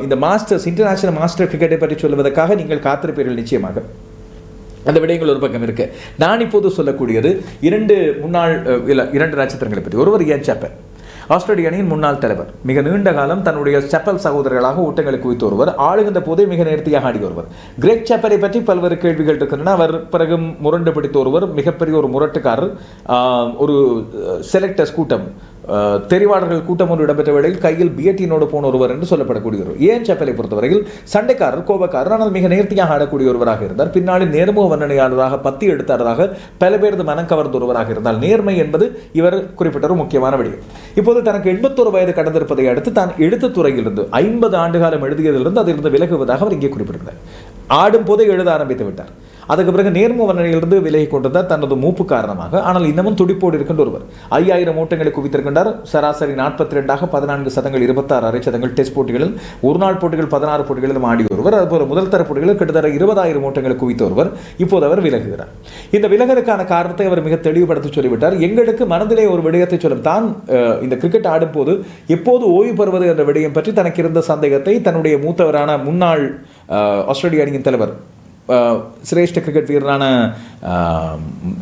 இந்த மாஸ்டர்ஸ் இன்டர்நேஷனல் மாஸ்டர் கிரிக்கெட்டை பற்றி சொல்வதற்காக நீங்கள் காத்திருப்பீர்கள் நிச்சயமாக. அந்த விடயங்கள் ஒரு பக்கம் இருக்கு. நான் இப்போது சொல்லக்கூடியது இரண்டு முன்னாள் இல்லை இரண்டு நட்சத்திரங்களை பற்றி. ஒருவர் ஏன் சாப்பர்? ஆஸ்திரேலிய அணியின் முன்னாள் தலைவர். மிக நீண்ட காலம் தன்னுடைய செப்பல் சகோதரர்களாக ஓட்டங்களை குவித்து ஒருவர் ஆளுகின்ற போதே மிக நேர்த்தியாக ஆடி ஒருவர். கிரேக் செப்பரை பற்றி பல்வேறு கேள்விகள் இருக்கின்றன. அவர் பிறகு முரண்டு பிடித்த ஒருவர் மிகப்பெரிய ஒரு முரட்டுக்காரர் ஒரு செலக்டர்ஸ் கூட்டம் தெரிவாளர்கள் கூட்டம் ஒன்று இடம்பெற்ற வேளையில் கையில் பியட்டினோடு போன ஒருவர் என்று சொல்லப்படக்கூடியவர். ஏன் செப்பலை பொறுத்தவரையில் சண்டைக்காரர் கோபக்காரர் ஆனால் மிக நேர்த்தியாக ஆடக்கூடிய ஒருவராக இருந்தார். பின்னாளில் நேர்முக வர்ணனையாளராக பத்தி எடுத்தாரதாக பல பேரது மனம் கவர்ந்த ஒருவராக இருந்தால் நேர்மை என்பது இவர் குறிப்பிட்ட ஒரு முக்கியமான விடயம் இப்போது தனக்கு எண்பத்தொரு வயது கடந்திருப்பதை அடுத்து தான் எழுத்து துறையிலிருந்து ஐம்பது ஆண்டு காலம் எழுதியதிலிருந்து அதிலிருந்து விலகுவதாக அவர் இங்கே குறிப்பிட்டிருந்தார் ஆடும் போதே எழுத ஆரம்பித்து விட்டார். அதுக்கு பிறகு நேர்ம வர்ணனையிலிருந்து விலகி கொண்டிருந்தார் தனது மூப்பு காரணமாக. ஆனால் இன்னமும் துடிப்போடு இருக்கின்ற ஒருவர். ஐயாயிரம் ஓட்டங்களை குவித்திருக்கின்றார். சராசரி நாற்பத்தி ரெண்டாக பதினான்கு சதங்கள் இருபத்தாறு அரை சதங்கள் டெஸ்ட் போட்டிகளில் ஒரு நாள் போட்டிகள் பதினாறு போட்டிகளிலும் ஆடி ஒருவர். அதுபோல முதல் தர போட்டிகளில் கிட்டத்தட்ட இருபதாயிரம் ஓட்டங்களை குவித்த ஒருவர் இப்போது அவர் விலகுகிறார். இந்த விலகலுக்கான காரணத்தை அவர் மிக தெளிவுபடுத்தி சொல்லிவிட்டார். எங்களுக்கு மனதிலே ஒரு விடயத்தை சொல்லும். தான் இந்த கிரிக்கெட் ஆடும்போது எப்போது ஓய்வு பெறுவது என்ற விடயம் பற்றி தனக்கு இருந்த சந்தேகத்தை தன்னுடைய மூத்தவரான முன்னாள் ஆஸ்திரேலிய அணியின் தலைவர் சிரேஷ்ட கிரிக்கெட் வீரரான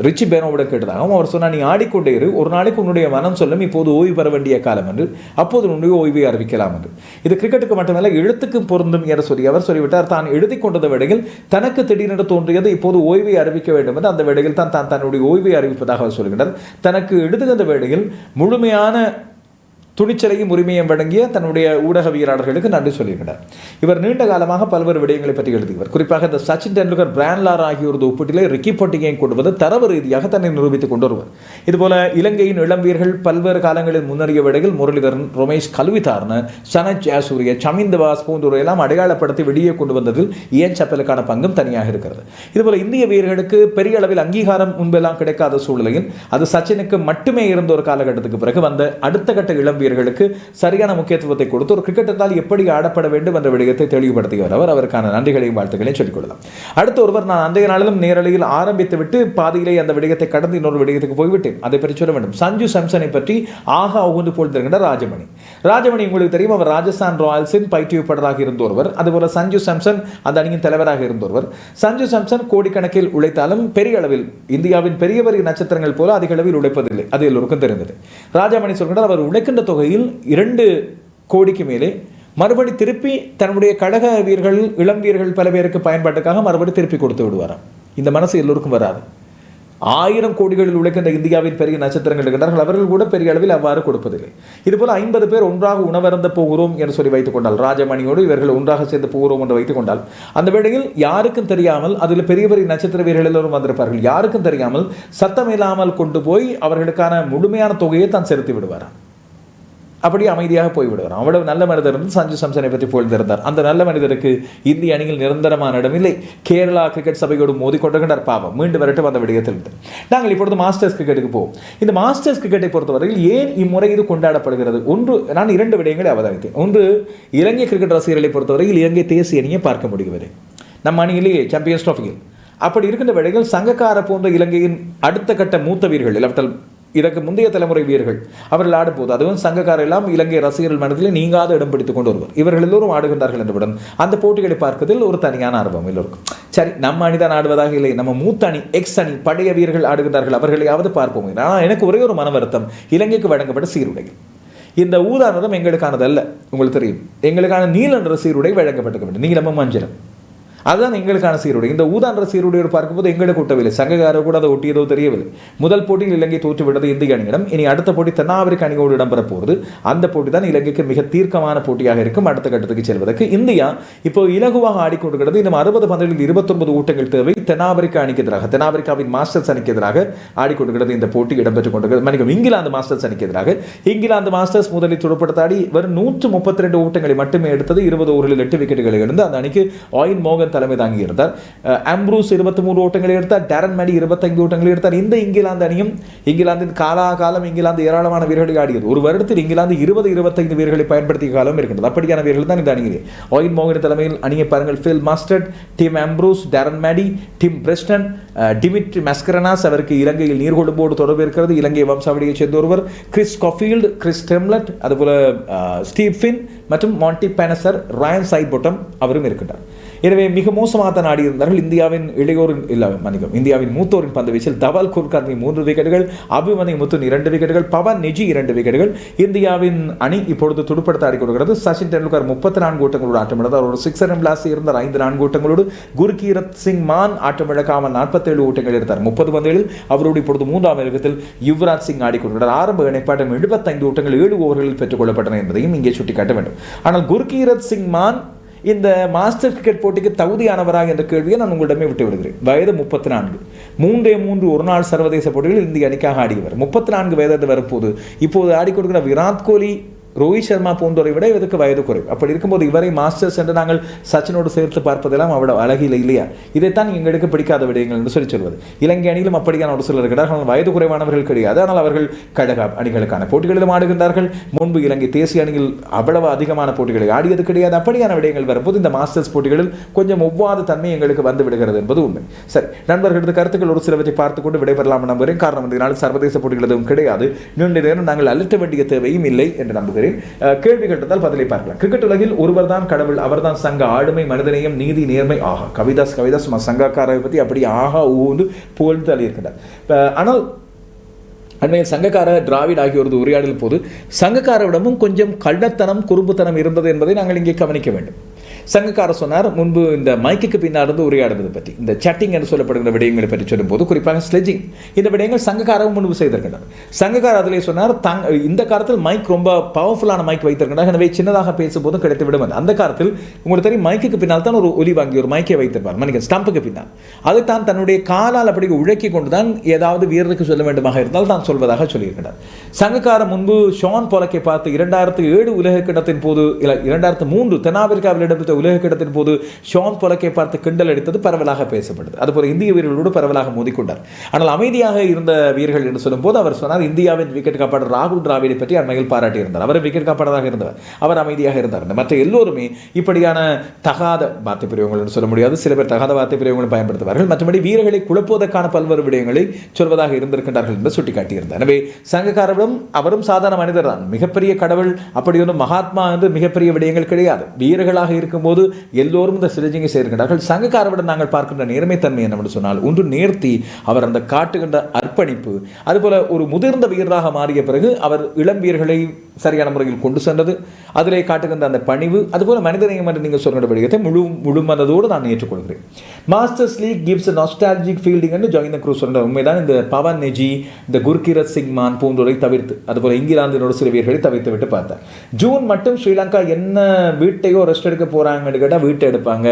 ரிச்சி பேனோவிடம் கேட்டதாகவும் அவர் சொன்னார் நீ ஆடிக்கொண்டே இரு. ஒரு நாளைக்கு உன்னுடைய மனம் சொல்லும். இப்போது ஓய்வு பெற வேண்டிய காலம் என்று. அப்போது உன்னுடைய ஓய்வை அறிவிக்கலாம் என்று. இது கிரிக்கெட்டுக்கு மட்டுமல்ல எழுத்துக்கு பொருந்தும் என சொல்லி அவர் சொல்லிவிட்டார் தான் எழுதி கொண்டத வேடையில் தனக்கு திடீரென்று தோன்றியது. இப்போது ஓய்வை அறிவிக்க வேண்டும் என்று. அந்த வேடையில் தான் தான் தன்னுடைய ஓய்வை அறிவிப்பதாக அவர் சொல்கிறார் தனக்கு எழுதுகின்ற வேடையில் முழுமையான துணிச்சலையும் உரிமையும் வழங்கிய தன்னுடைய ஊடகவியலாளர்களுக்கு நன்றி சொல்லியிருக்கிறார். இவர் நீண்ட காலமாக பல்வேறு விடயங்களை பற்றி எழுதுகிறார். குறிப்பாக இந்த சச்சின் டெண்டுல்கர் பிரான்லார் ஆகியோரது ஒப்பீட்டிலே ரிக்கி போட்டியை கொண்டு வந்து தரவு ரீதியாக தன்னை நிரூபித்துக் கொண்டு வருவார். இதுபோல இலங்கையின் இளம் வீரர்கள் பல்வேறு காலங்களில் முன்னறிய விடையில் முரளிதரன் ரமேஷ் கல்விதார்ன சனத் ஜாசூரிய சமிந்த வாஸ் போன்றோரை எல்லாம் அடையாளப்படுத்தி வெளியே கொண்டு வந்ததில் இயன் சப்பலுக்கான பங்கும் தனியாக இருக்கிறது. இதுபோல இந்திய வீரர்களுக்கு பெரிய அளவில் அங்கீகாரம் முன்பெல்லாம் கிடைக்காத சூழ்நிலையில் அது சச்சினுக்கு மட்டுமே இருந்த ஒரு காலகட்டத்துக்கு பிறகு வந்த அடுத்த கட்ட இளம் வீரர்களுக்கு சரியான முக்கியத்துவத்தை கொடுத்து ஒரு கிரிக்கெட் எப்படி ஆடப்பட வேண்டும் என்ற விடயத்தை தெளிவுபடுத்தியவர் அவர். அவருக்கான நன்றிகளையும் வாழ்த்துக்களையும் சொல்லிக்கொள்ளலாம். அடுத்த ஒருவர் நான் அன்றைய நாளிலும் நேரலையில் ஆரம்பித்து விட்டு பாதியிலே அந்த விடயத்தை கடந்து இன்னொரு விடயத்துக்கு போய்விட்டேன். அதை பற்றி சொல்ல வேண்டும். சஞ்சு சம்சனை பற்றி ஆகா உகுந்து போல் தருகின்ற ராஜமணி. ராஜமணி உங்களுக்கு தெரியும் அவர் ராஜஸ்தான் ராயல்ஸின் பயிற்றுவிப்பாளராக இருந்த ஒருவர். அதுபோல சஞ்சு சம்சன் அந்த அணியின் தலைவராக இருந்த ஒருவர். சஞ்சு சம்சன் கோடிக்கணக்கில் உழைத்தாலும் பெரிய அளவில் இந்தியாவின் பெரிய பெரிய நட்சத்திரங்கள் போல அதிக அளவில் உழைப்பதில்லை. அது எல்லோருக்கும் தெரிந்தது. ராஜாமணி சொல்கிறார் அவர் உழைக்கின்ற தொகை தொகையில் இரண்டு கோடிக்கு மேலே மறுபடி திருப்பி தன்னுடைய கழக வீரர்கள் இளம் வீரர்கள் பல பேருக்கு பயன்பாட்டுக்காக மறுபடி திருப்பி கொடுத்து விடுவாராம். இந்த மனசு எல்லோருக்கும் வராது. ஆயிரம் கோடிகளில் உழைக்கின்ற இந்தியாவின் பெரிய நட்சத்திரங்கள் இருக்கின்றார்கள். அவர்கள் கூட பெரிய அளவில் அவ்வாறு கொடுப்பதில்லை. இதுபோல் ஐம்பது பேர் ஒன்றாக உணவருந்த போகிறோம் என்று சொல்லி வைத்துக் கொண்டால் ராஜமணியோடு இவர்கள் ஒன்றாக சேர்ந்து போகிறோம் என்று வைத்துக் கொண்டால் அந்த வேளையில் யாருக்கும் தெரியாமல் அதில் பெரிய பெரிய நட்சத்திர வீரர்கள் எல்லோரும் வந்திருப்பார்கள். யாருக்கும் தெரியாமல் சத்தமில்லாமல் கொண்டு போய் அவர்களுக்கான முழுமையான தொகையை தான் செலுத்தி விடுவாராம். அப்படி அமைதியாக போய்விடுவார். அவ்வளவு நல்ல மனிதர் வந்து சஞ்சு சம்சனை பற்றி புகழ்ந்திருந்தார் அந்த நல்ல மனிதருக்கு இந்திய அணியில் நிரந்தரமான இடமில்லை கேரளா கிரிக்கெட் சபையோடு மோதிக்கொண்டிருக்கின்றார் பாவம். மீண்டும் வரட்டும் அந்த விடயத்தில் இருந்து. நாங்கள் இப்பொழுது மாஸ்டர்ஸ் கிரிக்கெட்டுக்கு போவோம். இந்த மாஸ்டர்ஸ் கிரிக்கெட்டை பொறுத்தவரையில் ஏன் இம்முறை இது கொண்டாடப்படுகிறது? ஒன்று நான் இரண்டு விடயங்களை அவதானித்தேன். ஒன்று இலங்கை கிரிக்கெட் ரசிகர்களை பொறுத்தவரையில் இலங்கை தேசிய அணியை பார்க்க முடிகிறது. நம்ம அணியிலேயே சாம்பியன்ஸ் ட்ராஃபியில் அப்படி இருக்கின்ற வேளையில் சங்கக்கார போன்ற இலங்கையின் அடுத்த கட்ட மூத்த வீரர்கள் இல்லாவிட்டால் இதற்கு முந்தைய தலைமுறை வீரர்கள் அவர்கள் ஆடும்போது அதுவும் சங்கக்காரர் எல்லாம் இலங்கை ரசிகர்கள் மனதில் நீங்காத இடம் பிடித்துக் கொண்டு வருவர். இவர்கள் எல்லோரும் ஆடுகின்றார்கள் என்றவுடன் அந்த போட்டிகளை பார்ப்பதில் ஒரு தனியான ஆர்வம் எல்லோருக்கும். சரி நம்ம அணிதான் ஆடுவதாக இல்லை நம்ம மூத்த அணி எக்ஸ் அணி பழைய வீரர்கள் ஆடுகின்றார்கள் அவர்களையாவது பார்ப்போம். ஆனால் எனக்கு ஒரே ஒரு மன வருத்தம் இலங்கைக்கு வழங்கப்பட்ட சீருடைகள். இந்த ஊதா நிறம் உங்களுக்கு தெரியும். எங்களுக்கான நீல நிற சீருடை வழங்கப்பட்டிருக்க வேண்டும். நீலமும் மஞ்சளும். அதுதான் எங்களுக்கான சீருடை. இந்த ஊதான்ற சீருடையோடு பார்க்கும்போது எங்களை கூட்டவில்லை. சங்ககாரோ கூட அதை ஒட்டியதோ தெரியவில்லை. முதல் போட்டியில் இலங்கை தோற்றுவிட்டது இந்திய அணியிடம். இனி அடுத்த போட்டி தென்னாப்பிரிக்க அணியோடு இடம்பெற போகிறது. அந்த போட்டி தான் இலங்கைக்கு மிக தீர்க்கமான போட்டியாக இருக்கும். அடுத்த கட்டத்துக்கு செல்வதற்கு இந்தியா இப்போ இலகுவாக ஆடிக்கொண்டிருக்கிறது இன்னும் அறுபது பந்துகளில் இருபத்தொன்பது ஊட்டங்கள் தேவை தென்னாப்பிரிக்க அணிக்கு எதிராக. தென்னாப்பிரிக்காவின் மாஸ்டர்ஸ் அணிக்கு எதிராக ஆடிக்கொண்டிருக்கிறது இந்த போட்டி இடம்பெற்றுக் கொண்டிருக்கிறது மன்னிக்கும் இங்கிலாந்து மாஸ்டர்ஸ் அணிக்கு எதிராக. இங்கிலாந்து மாஸ்டர்ஸ் முதலில் துடுப்படுத்தாடி வெறும் நூற்று முப்பத்தி ரெண்டு ஊட்டங்களை மட்டுமே எடுத்தது. இருபது ஓவரில் எட்டு விக்கெட்டுகளை இருந்து அந்த அணிக்கு ஆயின் மோகன் தலைமை தாங்கி இருந்தார். ஆம்ப்ரூஸ் இருபத்தி மூணு ஓட்டங்களை எடுத்தார். டேரன் மேடி இருபத்தைந்து ஓட்டங்களை எடுத்தார். இந்த இங்கிலாந்து அணியும் இங்கிலாந்தின் காலாகாலம் இங்கிலாந்து ஏராளமான வீரர்களை ஆடியது. ஒரு வருடத்தில் இங்கிலாந்து இருபது இருபத்தைந்து வீரர்களை பயன்படுத்திய காலம் இருக்கின்றது. அப்படியான வீரர்கள் தான் இந்த அணியிலே. ஆயின் மோகன் தலைமையில் அணியை பாருங்கள். Phil Mustard Tim Ambrose Darren Maddy Tim Bresnan Dimitri Mascarenhas அவருக்கு இலங்கையில் நீர்கொழும்போடு தொடர்பு இருக்கிறது. இலங்கை வம்சாவளியைச் சேர்ந்த ஒருவர். கிறிஸ் கொஃபீல்டு கிறிஸ் டெம்லட் அதுபோல் ஸ்டீஃபின் மற்றும் மாண்டி பேனசர் சைட் போட்டம் அவரும் இருக்கின்றார். எனவே மிக மோசமாக தான் ஆடியிருந்தார்கள் இந்தியாவின் இளையோரின் இல்லை மன்னிக்கும் இந்தியாவின் மூத்தோரின் பந்து வீச்சில் தவல் குர்காந்தி மூன்று விக்கெட்டுகள் அபிமனை முத்துன் இரண்டு விக்கெட்டுகள் பவன் நிஜி இரண்டு விக்கெட்டுகள். இந்தியாவின் அணி இப்பொழுது துடுப்படுத்த ஆடிக்கொடுக்கிறது சச்சின் டெண்டுல்கர் முப்பத்தி நான்கு ஓட்டங்களோடு ஆட்டமிழந்தார் ஒரு சிக்ஸர் பிளாஸ் இருந்தார். ஐந்து நான்கு ஓட்டங்களோடு குருகீரத் சிங் மான் ஆட்டமிழக்காமல் நாற்பத்தேழு ஓட்டங்கள் எடுத்தார். முப்பது பந்துகளில் அவரோடு இப்பொழுது மூன்றாம் இடத்தில் யுவராஜ் சிங் ஆடிக்கொண்டிருக்கிறார் ஆரம்ப இணைப்பாட்டம் எழுபத்தைந்து ஓட்டங்கள் ஏழு ஓவர்களில் பெற்றுக் கொள்ளப்பட்டன என்பதையும் இங்கே சுட்டிக்காட்ட வேண்டும். ஆனால் குருகீரத் சிங் மான் இந்த மாஸ்டர் கிரிக்கெட் போட்டிக்கு தகுதியானவரா என்ற கேள்வியை நான் உங்களிடமே விட்டு விடுகிறேன் வயது முப்பத்தி நான்கு மூன்றே மூன்று ஒரு நாள் சர்வதேச போட்டிகளில் இந்திய அணிக்காக ஆடியவர். முப்பத்தி நான்கு வயது வரும்போது இப்போது ஆடிக்கொடுக்கிற விராட் கோலி ரோஹித் சர்மா போன்றவரை விட இவருக்கு வயது குறைவு அப்படி இருக்கும்போது இவரை மாஸ்டர்ஸ் என்று நாங்கள் சச்சினோடு சேர்த்து பார்ப்பதெல்லாம் அவ்வளோ அழகில்லை இல்லையா இதைத்தான் எங்களுக்கு பிடிக்காத விடயங்கள் என்று சொல்லி சொல்வது இலங்கை அணியிலும் அப்படியான ஒரு சிலர் இருக்கிறார்கள் வயது குறைவானவர்கள் கிடையாது ஆனால் அவர்கள் கழக அணிகளுக்கான போட்டிகளிலும் ஆடுகின்றார்கள் முன்பு இலங்கை தேசிய அணியில் அவ்வளவு அதிகமான போட்டிகளை ஆடியது கிடையாது அப்படியான விடயங்கள் வரும்போது இந்த மாஸ்டர்ஸ் போட்டிகளில் கொஞ்சம் ஒவ்வாத தன்மை எங்களுக்கு வந்து விடுகிறது என்பது உண்மை சரி நண்பர்களது கருத்துக்கள் ஒரு சிலவற்றை பார்த்துக்கொண்டு விடைபெறலாம் நம்புகிறேன் காரணம் இதனால் சர்வதேச போட்டிகள் எதுவும் கிடையாது நீண்ட நேரம் நாங்கள் அலட்ட வேண்டிய தேவையும் இல்லை என்று நம்புகிறேன் கேள்வி கேட்டதால் பதிலை பார்க்கலாம். கிரிக்கெட் உலகில் ஒருவர் தான் கடவுள் அவர்தான் சங்க ஆளுமை மனிதநேயம் நீதி நேர்மை ஆகா. கவிதாஸ் கவிதாஸ் சும்மா சங்கக்காரரை பற்றி அப்படி ஆகா ஊந்து புகழ்ந்து தள்ளியிருக்கிறார். ஆனால் அண்மையில் சங்கக்கார டிராவிட் ஆகியோரது உரையாடல் போது சங்கக்காரவிடமும் கொஞ்சம் கள்ளத்தனம் குறும்புத்தனம் இருந்தது என்பதை நாங்கள் இங்கே கவனிக்க வேண்டும். சங்கக்காரர் சொன்னார் முன்பு இந்த மைக்குக்கு பின்னால் இருந்து உரையாடுவது பற்றி. இந்த சட்டிங் என்று சொல்லப்படுகிற விடயங்களை பற்றி சொல்லும்போது குறிப்பாக ஸ்லெஜிங் இந்த விடயங்கள் சங்கக்காரவும் முன்பு செய்திருக்கின்றனர். சங்கக்காரர் அதிலே சொன்னார் தங் இந்த காலத்தில் மைக் ரொம்ப பவர்ஃபுல்லான மைக் வைத்திருக்கிறார் எனவே சின்னதாக பேசும்போதும் கிடைத்து விடும் அந்த காலத்தில் உங்களுக்கு தெரியும் மைக்குக்கு பின்னால் தான் ஒரு ஒலி வாங்கி ஒரு மைக்கை வைத்திருப்பார் மணிக்கு ஸ்டம்புக்கு பின்னால். அதை தான் தன்னுடைய காலால் அப்படி உழைக்கி கொண்டு தான் ஏதாவது வீரருக்கு சொல்ல வேண்டுமாக இருந்தால் தான் சொல்வதாக சொல்லியிருக்கிறார். சங்கக்கார முன்பு ஷான் போலக்கை பார்த்து இரண்டாயிரத்து ஏழு உலக கிண்ணத்தின் போது இரண்டாயிரத்து மூன்று தென்னாப்பிரிக்காவில் இடம்பெற்ற உலக கிடத்தின் போது ஷான் பொலக்கை பார்த்து கிண்டல் அடித்தது பரவலாக பேசப்பட்டது. அதுபோல் இந்திய வீரர்களோடு பரவலாக மோதிக்கொண்டார். ஆனால் அமைதியாக இருந்த வீரர்கள் என்று சொல்லும்போது அவர் சொன்னார் இந்தியாவின் விக்கெட் காப்பாளர் ராகுல் டிராவிடை பற்றி அண்மையில் பாராட்டியிருந்தார் அவர் விக்கெட் காப்பாளராக இருந்தவர். அவர் அமைதியாக இருந்தார். மற்ற எல்லோருமே இப்படியான தகாத வார்த்தை பிரிவுகள் என்று சொல்ல முடியாது. சில பேர் தகாத வார்த்தை பிரிவுகளை பயன்படுத்துவார்கள். மற்றபடி வீரர்களை குழப்புவதற்கான பல்வேறு விடயங்களை சொல்வதாக இருந்திருக்கின்றார்கள் என்று சுட்டிக்காட்டியிருந்தார். எனவே சங்கக்காரவிடம் அவரும் சாதாரண மனிதர் தான் மிகப்பெரிய கடவுள் அப்படி ஒன்றும் மகாத்மா என்று மிகப்பெரிய விடயங்கள் கிடையாது. வீரர்களாக இருக்கும் இருக்கும்போது எல்லோரும் இந்த சிலஜிங்கை சேர்க்கின்றார்கள். சங்கக்காரவிடம் நாங்கள் பார்க்கின்ற நேர்மைத்தன்மை என்னவென்று சொன்னால் ஒன்று நேர்த்தி அவர் அந்த காட்டுகின்ற அர்ப்பணிப்பு. அதுபோல ஒரு முதிர்ந்த வீரராக மாறிய பிறகு அவர் இளம் வீரர்களை சரியான முறையில் கொண்டு சென்றது. அதிலே காட்டுகின்ற அந்த பணிவு அதுபோல மனிதநேயம் என்று நீங்கள் சொல்கிற விடயத்தை முழு முழு மனதோடு நான் ஏற்றுக்கொள்கிறேன். Masters league gives nostalgic feeling என்று ஜாயின் குரூஸ் சொல்கிற உண்மைதான். இந்த பவன் நெஜி இந்த குர்கிரத் சிங் மான் போன்றோரை தவிர்த்து அதுபோல இங்கிலாந்தினோட சில வீரர்களை தவிர்த்து விட்டு பார்த்தார். ஜூன் மட்டும் ஸ்ரீலங்கா என்ன வீட்டையோ ரெஸ்ட் எடுக்க போகிறாங்கன்னு கேட்டால் வீட்டை எடுப்பாங்க.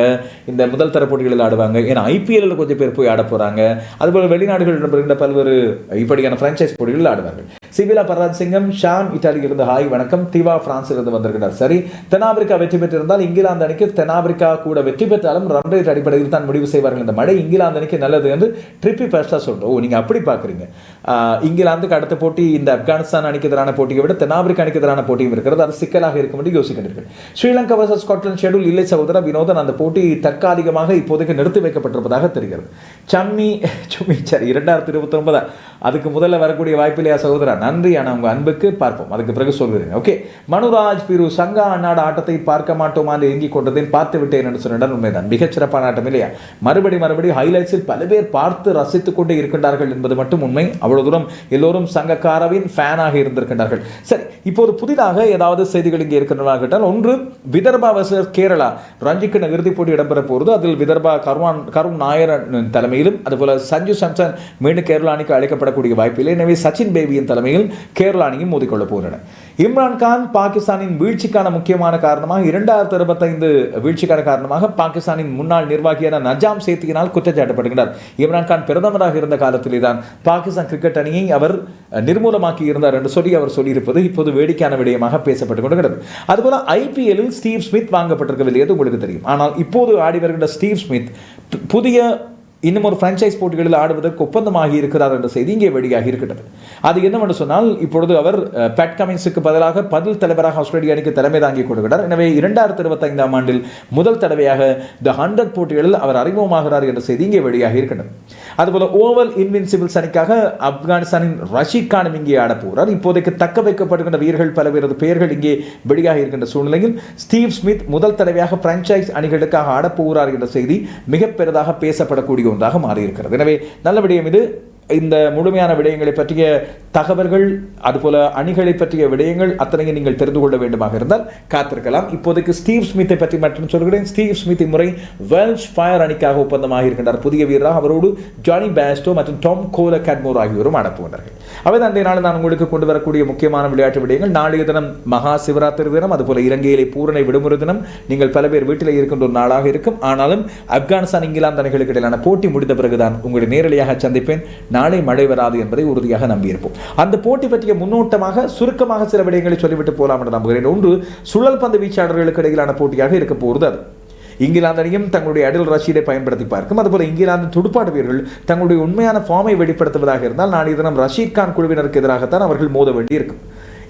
இந்த முதல் தர போட்டிகளில் ஆடுவாங்க. ஏன்னா ஐபிஎல்லில் கொஞ்சம் பேர் போய் ஆட போறாங்க. அதுபோல் வெளிநாடுகளில் பல்வேறு இப்படியான ஃப்ரான்ச்சைஸ் போட்டிகளில் ஆடுவார்கள். சிவிலா பரராஜ் சிங்கம் ஷாம் இத்தாலியிலிருந்து ஹாய் வணக்கம். திவா பிரான்சிலிருந்து வந்திருக்கிறார். சரி தென்னாப்பிரிக்கா வெற்றி பெற்றிருந்தால் இங்கிலாந்து அணிக்கு தென்னாப்பிரிக்கா கூட வெற்றி பெற்றாலும் ரன் ரேட் அடிப்படையில் தான் முடிவு செய்வார்கள் இந்த மழை இங்கிலாந்து அணிக்கு நல்லது என்று ட்ரிப்பி பெஸ்டா சொல்றோம். ஓ நீங்க அப்படி பாக்குறீங்க இங்கிலாந்துக்கு அடுத்த போட்டி இந்த ஆப்கானிஸ்தான் அணிக்கு எதிரான போட்டியை விட தென்னாப்பிரிக்கா அணிக்கு எதிரான போட்டியும் இருக்கிறது. அது சிக்கலாக இருக்கும் என்று யோசிக்கின்றீர்கள். ஸ்ரீலங்கா வர்சஸ் ஸ்காட்லாந்து ஷெடியூல் இல்லை சகோதரா வினோதன் அந்த போட்டி தற்காலிகமாக இப்போதைக்கு நிறுத்தி வைக்கப்பட்டிருப்பதாக தெரிகிறது. சம்மி சும்மி சரி இரண்டாயிரத்தி இருபத்தி ஒன்பதா அதுக்கு முதல்ல வரக்கூடிய வாய்ப்பு இல்லையா சகோதரா? நன்றி. ஆனால் உங்கள் அன்புக்கு பார்ப்போம். அதுக்கு பிறகு சொல்கிறேன். ஓகே மனுராஜ் பிரு சங்கா அண்ணாட ஆட்டத்தை பார்க்க மாட்டோமா என்று ஏங்கி கொண்டதேன் பார்த்து விட்டேன் என்று சொன்ன உண்மைதான். மிகச்சிறப்பான ஆட்டம் இல்லையா? மறுபடி மறுபடி ஹைலைட்ஸில் பல பேர் பார்த்து ரசித்துக் கொண்டே இருக்கின்றார்கள் என்பது மட்டும் உண்மை. அவ்வளவு தூரம் எல்லோரும் சங்கக்காரவின் ஃபேனாக இருந்திருக்கின்றார்கள். சரி இப்போது புதிதாக ஏதாவது செய்திகள் இங்கே இருக்கின்றன கேட்டால் ஒன்று விதர்பா வர்சஸ் கேரளா. ரஞ்சிக்கிண இறுதிப் போட்டி இடம்பெற போகிறது அதில் விதர்பா கருவான் கருண் நாயர் தலைமையிலும் அதுபோல் சஞ்சு சம்சன் மீண்டும் கேரளா அணிக்கு அழைக்கப்படக்கூடிய வாய்ப்பில்லை. எனவே சச்சின் பேபியின் தலைமையில் கேரளா அணியும் மோதிக்கொள்ளப் போகின்றன இம்ரான் கான் பாகிஸ்தானின் வீழ்ச்சிக்கான முக்கியமான காரணமாக இரண்டாயிரத்தி இருபத்தைந்து வீழ்ச்சிக்கான காரணமாக பாகிஸ்தானின் முன்னாள் நிர்வாகியான நஜாம் சேத்தியினால் குற்றச்சாட்டப்படுகிறார். இம்ரான்கான் பிரதமராக இருந்த காலத்திலே தான் பாகிஸ்தான் கிரிக்கெட் அணியை அவர் நிர்மூலமாக்கி இருந்தார் என்று சொல்லி அவர் சொல்லியிருப்பது இப்போது வேடிக்கையான விடயமாக பேசப்பட்டு கொண்டிருக்கிறது. அதுபோல ஐபிஎல்லில் ஸ்டீவ் ஸ்மித் வாங்கப்பட்டிருக்கவில்லை அது உங்களுக்கு தெரியும். ஆனால் இப்போது ஆடி வருகின்ற ஸ்டீவ் ஸ்மித் புதிய இன்னும் ஒரு பிரான்ச்சைஸ் போட்டிகளில் ஆடுவதற்கு ஒப்பந்தமாகி இருக்கிறார் என்ற செய்தி இங்கே வெளியாகி இருக்கிறது அது என்னவென்று சொன்னால் இப்பொழுது அவர் பேட் கமின்ஸுக்கு பதிலாக பதில் தலைவராக ஆஸ்திரேலிய அணிக்கு தலைமை தாங்கி கொடுக்கிறார் எனவே இரண்டாயிரத்தி இருபத்தைந்தாம் ஆண்டில் முதல் தடவையாக த ஹண்ட்ரட் போட்டிகளில் அவர் அறிமுகமாகிறார் என்ற செய்தி இங்கே வெளியாகி இருக்கிறது அதுபோல ஓவல் இன்வின்சிபிள்ஸ் அணிக்காக ஆப்கானிஸ்தானின் ரஷீத் கானும் இங்கே ஆடப்போகிறார். இப்போதைக்கு தக்க வைக்கப்படுகின்ற வீரர்கள் பல பேரது பெயர்கள் இங்கே வெளியாக இருக்கின்ற சூழ்நிலையில் ஸ்டீவ் ஸ்மித் முதல் தடவையாக பிரான்ச்சைஸ் அணிகளுக்காக ஆடப்போகிறார் என்ற செய்தி மிக பெரிதாக பேசப்படக்கூடிய ஒன்றாக மாறியிருக்கிறது. எனவே நல்ல விடயம் இது. இந்த முழுமையான விடயங்களை பற்றிய தகவல்கள் அதுபோல அணிகளை பற்றிய விடயங்கள் அத்தனையும் நீங்கள் தெரிந்து கொள்ள வேண்டுமாக இருந்தால் காத்திருக்கலாம். இப்போதைக்கு ஸ்டீவ் ஸ்மித்தை பற்றி மட்டும் சொல்கிறேன். ஸ்டீவ் ஸ்மித் இம்முறை வேல்ஸ் ஃபயர் அணிக்காக ஒப்பந்தமாக இருக்கின்றார். புதிய வீரராக அவரோடு ஜானி பேஸ்டோ மற்றும் டாம் கோல கேட்மோர் ஆகியோரும் அனுப்புகின்றார்கள் அவை அந்த நாள் நான் உங்களுக்கு கொண்டு வரக்கூடிய முக்கியமான விளையாட்டு விடயங்கள். நாளைய தினம் மகா சிவராத்திரி தினம் அதுபோல இலங்கையிலே பூரணை விடுமுறை தினம். நீங்கள் பல பேர் வீட்டில் இருக்கின்ற ஒரு நாளாக இருக்கும். ஆனாலும் ஆப்கானிஸ்தான் இங்கிலாந்து அணிகளுக்கு இடையிலான போட்டி முடிந்த பிறகுதான் உங்களை நேரடியாக சந்திப்பேன். நாளை மழை வராது என்பதை உறுதியாக நம்பியிருப்போம். அந்த போட்டி பற்றிய முன்னோட்டமாக சுருக்கமாக சில விடயங்களை சொல்லிவிட்டு போகலாம் என்று நம்புகிறேன். ஒன்று சுழல் பந்து வீச்சாளர்களுக்கு இடையிலான போட்டியாக இருக்க போகிறது அது. இங்கிலாந்து அணியும் தங்களுடைய அடில் ரஷீடை பயன்படுத்தி பார்க்கும். அதுபோல இங்கிலாந்து துடுப்பாடு வீரர்கள் தங்களுடைய உண்மையான ஃபார்மை வெளிப்படுத்துவதாக இருந்தால் நாளைய தினம் ரஷீத் கான் குழுவினருக்கு எதிராகத்தான் அவர்கள் மோத வேண்டியிருக்கும்.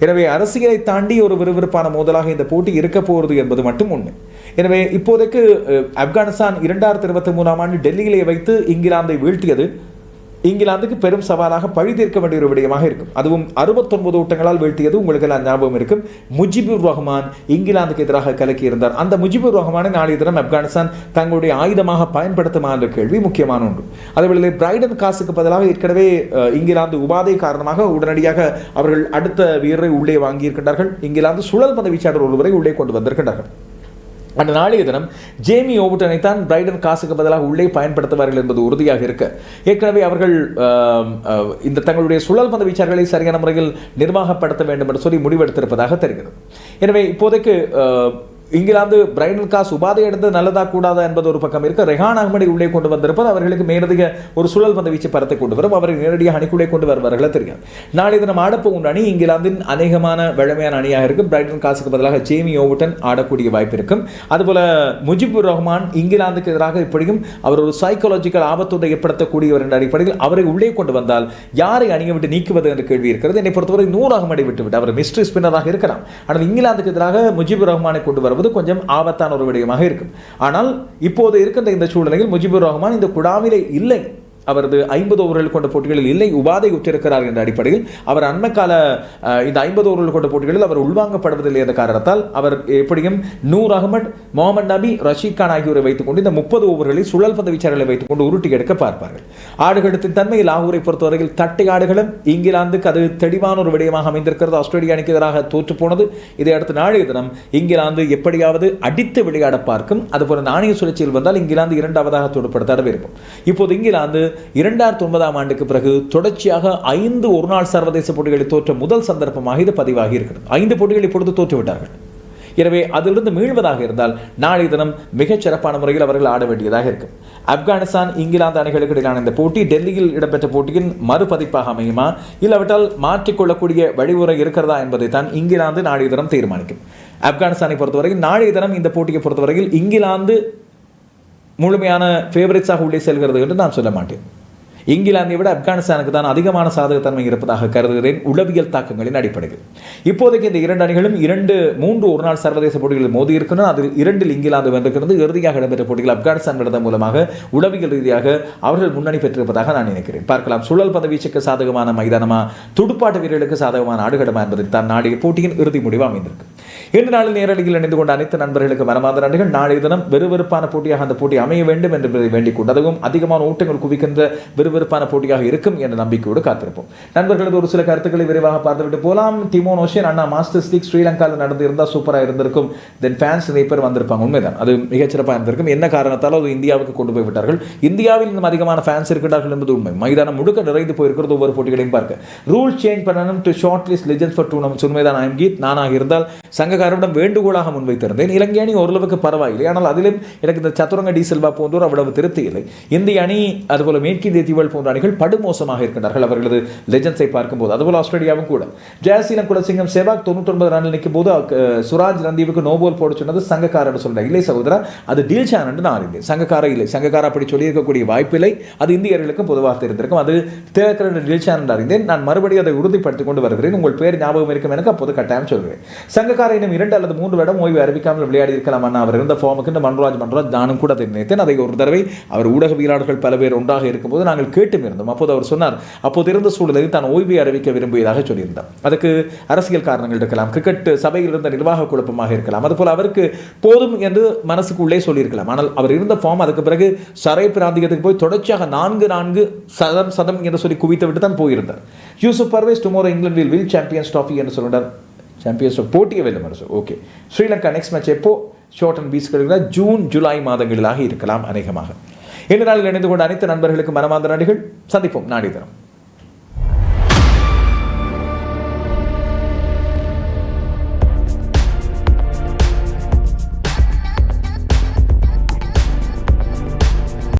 எனவே அரசியலை தாண்டி ஒரு விறுவிறுப்பான மோதலாக இந்த போட்டி இருக்க போகிறது என்பது மட்டும் உண்மை. எனவே இப்போதைக்கு ஆப்கானிஸ்தான் இரண்டாயிரத்தி இருபத்தி மூணாம் ஆண்டு டெல்லியிலே வைத்து இங்கிலாந்தை வீழ்த்தியது இங்கிலாந்துக்கு பெரும் சவாலாக பழி தீர்க்க வேண்டிய ஒரு விடயமாக இருக்கும். அதுவும் அறுபத்தொன்பது ஓட்டங்களால் வீழ்த்தியது உங்களுக்கு எல்லாம் ஞாபகம் இருக்கும். முஜிபுர் ரஹ்மான் இங்கிலாந்துக்கு எதிராக கலக்கி இருந்தார். அந்த முஜிபுர் ரஹ்மானை நாளைய தினம் ஆப்கானிஸ்தான் தங்களுடைய ஆயுதமாக பயன்படுத்துமா என்ற கேள்வி முக்கியமான ஒன்று. அதேவேளை பிரைடன் காசுக்கு பதிலாக ஏற்கனவே இங்கிலாந்து உபாதை காரணமாக உடனடியாக அவர்கள் அடுத்த வீரரை உள்ளே வாங்கியிருக்கின்றார்கள். இங்கிலாந்து சுழல் பந்த வீச்சாளர் ஒருவரை உள்ளே கொண்டு வந்திருக்கின்றார்கள். அந்த நாளைய தினம் ஜேமி ஓவுட்டனை தான் பிரைடன் காசுக்கு பதிலாக உள்ளே பயன்படுத்துவார்கள் என்பது உறுதியாக இருக்க. ஏற்கனவே அவர்கள் இந்த தங்களுடைய சுழல் பந்து வீச்சார்களை சரியான முறையில் நிர்வாகப்படுத்த வேண்டும் என்று சொல்லி முடிவெடுத்திருப்பதாக தெரிகிறது. எனவே இப்போதைக்கு இங்கிலாந்து பிரைடன் காசு உபாதை எடுத்து நல்லதா கூடாதா என்பது ஒரு பக்கம் இருக்க. ரெஹான் அகமடி உள்ளே கொண்டு வந்திருப்பது அவர்களுக்கு மேலதிக ஒரு சுழல் பந்து வீச்சு பரத்தை கொண்டு வரும். அவரை நேரடியாக அணிக்குள்ளே கொண்டு வருவார்களே தெரியும். நாளை தினம் ஆடப்போகும் அணி இங்கிலாந்தின் அநேகமான வழமையான அணியாக இருக்கும். பிரைடன் காசுக்கு பதிலாக ஜேமி ஓவுட்டன் ஆடக்கூடிய வாய்ப்பு இருக்கும். அதுபோல முஜிபுர் ரஹ்மான் இங்கிலாந்துக்கு எதிராக இப்படியும் அவர் ஒரு சைக்காலஜிக்கல் ஆபத்தோடு ஏற்படுத்தக்கூடியவர் என்ற அடிப்படையில் அவரை உள்ளே கொண்டு வந்தால் யாரை அணியை விட்டு நீக்குவது என்ற கேள்வி இருக்கிறது. என்னை பொறுத்தவரை நூறு அகமடை விட்டுவிட்டு அவர் மிஸ்ட்ரி ஸ்பின்னராக இருக்கலாம். ஆனால் இங்கிலாந்துக்கு எதிராக முஜிபுர் ரஹ்மானை கொண்டு வரும் வருவது கொஞ்சம் ஆபத்தான ஒரு விடயமாக இருக்கும். ஆனால் இப்போது இருக்கின்ற இந்த சூழ்நிலையில் முஜிபுர் ரஹ்மான் இந்த குடாவிலே இல்லை. அவரது ஐம்பது ஓவர்கள் கொண்ட போட்டிகளில் இல்லை உபாதை உற்றிருக்கிறார் என்ற அடிப்படையில் அவர் அண்மைக்கால இந்த ஐம்பது ஓவர்கள் கொண்ட போட்டிகளில் அவர் உள்வாங்கப்படுவதில்லை என்ற காரணத்தால் அவர் எப்படியும் நூர் அகமட் முகமது நபி ரஷீத் கான் ஆகியோரை வைத்துக்கொண்டு இந்த முப்பது ஓவர்களில் சுழல் பந்து வீச்சாளர்களை வைத்துக்கொண்டு உருட்டி எடுக்க பார்ப்பார்கள். ஆடுகளத்தின் தன்மை லாகூரை பொறுத்தவரையில் தட்டை ஆடுகளும் இங்கிலாந்துக்கு அது தெளிவான ஒரு விடயமாக அமைந்திருக்கிறது. ஆஸ்திரேலிய அணிக்கு எதிராக தோற்று போனது. நாளைய தினம் இங்கிலாந்து எப்படியாவது அடித்து விளையாட பார்க்கும். அதுபோல நாணய சுழற்சியில் வந்தால் இங்கிலாந்து இரண்டாவதாக தொடுப்படுத்த இருக்கும் இப்போது இங்கிலாந்து இரண்டாயிரத்தி ஒன்பதாம் ஆண்டுக்கு பிறகு தொடர்ச்சியாக ஐந்து ஒருநாள் சர்வதேச போட்டிகளை தோற்ற முதல் சந்தர்ப்பமாக இது பதிவாகி இருக்கிறது ஐந்து போட்டிகளை பொறுத்து தோற்றுவிட்டார்கள். எனவே அதிலிருந்து மீள்வதாக இருந்தால் நாளைய தினம் மிகச் சிறப்பான முறையில் அவர்கள் ஆட வேண்டியதாக இருக்கும். ஆப்கானிஸ்தான் இங்கிலாந்து அணிகளுக்கு இடையிலான இந்த போட்டி டெல்லியில் இடம்பெற்ற போட்டியின் மறுபதிப்பாக அமையுமா? இல்லாவிட்டால் மாற்றிக்கொள்ளக்கூடிய வழிமுறை இருக்கிறதா என்பதை தான் இங்கிலாந்து நாளைய தினம் தீர்மானிக்கும். ஆப்கானிஸ்தானை பொறுத்தவரையில் நாளைய தினம் இந்த போட்டியை பொறுத்தவரையில் இங்கிலாந்து முழுமையான ஃபேவரட்ஸாக உள்ளே செல்கிறது என்று நான் சொல்ல மாட்டேன். இங்கிலாந்தை விட ஆப்கானிஸ்தானுக்கு தான் அதிகமான சாதகத்தன்மை இருப்பதாக கருதுகிறேன். உளவியல் தாக்கங்களின் அடிப்படையில். இப்போதைக்கு இந்த இரண்டு அணிகளும் இரண்டு மூன்று ஒருநாள் சர்வதேச போட்டிகளில் மோதி இருக்கின்றன. அதில் இரண்டில் இங்கிலாந்து வென்றிருக்கிறது. இறுதியாக இடம்பெற்ற போட்டிகள் ஆப்கானிஸ்தான் விடுதல் மூலமாக உளவியல் ரீதியாக அவர்கள் முன்னணி பெற்றிருப்பதாக நான் நினைக்கிறேன். பார்க்கலாம். சுழல் பதவீச்சுக்கு சாதகமான மைதானமா? துடுப்பாட்ட வீரர்களுக்கு சாதகமான ஆடுகளமா என்பதில் தான் நாளைய போட்டியின் இறுதி முடிவு அமைந்திருக்கு. இன்று நாளில் நேரடியில் இணைந்து கொண்ட அனைத்து நண்பர்களுக்கு மனமார்ந்த நன்றிகள். நாளைய தினம் விறுவிறுப்பான போட்டியாக அந்த போட்டி அமைய வேண்டும் என்று வேண்டிக் கொண்டு அதுவும் அதிகமான ஓட்டங்கள் குவிக்கின்ற விறுவிறுப்பான போட்டியாக இருக்கும் என்ற நம்பிக்கையோடு காத்திருப்போம். நண்பர்களது ஒரு சில கருத்துக்களை விரைவாக பார்த்துவிட்டு போலாம். டிமோன் ஓஷன் அண்ணா மாஸ்டர்ஸ் லீக் ஸ்ரீலங்காவில் நடந்து இருந்தால் சூப்பராக இருந்திருக்கும். தென் ஃபேன்ஸ் நிறைய பேர் வந்திருப்பாங்க. உண்மைதான். அது மிகச்சிறப்பாக இருந்திருக்கும். என்ன காரணத்தால் அது இந்தியாவுக்கு கொண்டு போய் விட்டார்கள்? இந்தியாவில் இன்னும் அதிகமான ஃபேன்ஸ் இருக்கிறார்கள் என்பது உண்மை. மைதானம் முழுக்க நிறைந்து போயிருக்கிறது ஒவ்வொரு போட்டிகளையும் பார்க்க. ரூல் சேஞ்ச் பண்ணணும். To shortlist legends for tournaments உண்மைதான் ஐம் கீத் நானாக இருந்தால் சங்ககாரரிடம் வேண்டுகோளாக முன்வைத்திருந்தேன். இலங்கை அணி ஓரளவுக்கு பரவாயில்லை. ஆனால் அதிலும் எனக்கு இந்த சதுரங்க டி செல்வா போன்றோர் அவ்வளவு திருப்தி இல்லை. இந்திய அணி அதுபோல மேற்கிந்திய தீவுகள் போன்ற அணிகள் படுமோசமாக இருக்கின்றார்கள். அவர்களது லெஜன்ஸை பார்க்கும்போது. அதுபோல் ஆஸ்திரேலியாவும் கூட. ஜெயசீலம் குலசிங்கம் சேவாக் தொண்ணூத்தொன்பது ரன்னில் நிற்கும் போது சுராஜ் ரந்தீவுக்கு நோபோல் போட சொன்னது சங்கக்காரன் சொல்றேன் இல்லை சகோதரா அது டீல்சான் என்று நான் அறிந்தேன். சங்கக்கார இல்லை. சங்கக்கார அப்படி சொல்லியிருக்கக்கூடிய வாய்ப்பில்லை. அது இந்தியர்களுக்கும் பொதுவாக தெரிந்திருக்கும் அது தேக்கரன் டீல்சான் என்று அறிந்தேன். நான் மறுபடியும் அதை உறுதிப்படுத்திக் கொண்டு வருகிறேன். உங்கள் பேர் ஞாபகம் இருக்கும் எனக்கு அப்போது கட்டாயம் சொல்கிறேன். சங்கக்கார இன்னும் இரண்டு அல்லது மூன்று வருடம் ஓய்வு அறிவிக்காமல் விளையாடி இருக்கலாம் அண்ணா. அவர் இருந்த ஃபார்முக்கு இந்த மன்ராஜ் மன்ராஜ் நானும் கூட அதை நினைத்தேன். அதை ஒரு தடவை அவர் ஊடகவியலாளர்கள் பல பேர் ஒன்றாக இருக்கும்போது நாங்கள் கேட்டும் இருந்தோம். அப்போது அவர் சொன்னார் அப்போது இருந்த சூழ்நிலையில் தான் ஓய்வை அறிவிக்க விரும்பியதாக சொல்லியிருந்தார். அதுக்கு அரசியல் காரணங்கள் இருக்கலாம் கிரிக்கெட் சபையில் இருந்த நிர்வாக குழப்பமாக இருக்கலாம் அதுபோல் அவருக்கு போதும் என்று மனசுக்குள்ளே சொல்லியிருக்கலாம். ஆனால் அவர் இருந்த ஃபார்ம் அதுக்கு பிறகு சரை பிராந்தியத்துக்கு போய் தொடர்ச்சியாக நான்கு நான்கு சதம் சதம் என்று சொல்லி குவித்து விட்டு தான் போயிருந்தார். யூசுப் பர்வேஸ் டுமோரோ இங்கிலாந்தில் வில் சாம்பியன்ஸ் ட்ராஃபி என்று சொல்லிட்டார் சாம்பியன்ஸ் போட்டியை வெல்லும் அரசு ஓகே ஸ்ரீலங்கா நெக்ஸ்ட் மேட்ச் எப்போ? ஷார்ட் அண்ட் பீஸ் ஜூன் ஜூலை மாதங்களிலாக இருக்கலாம் அநேகமாக. இந்த நாளில் இணைந்து கொண்ட அனைத்து நண்பர்களுக்கு மனமார்ந்த நடிகள் சந்திப்போம். நாடி தினம்.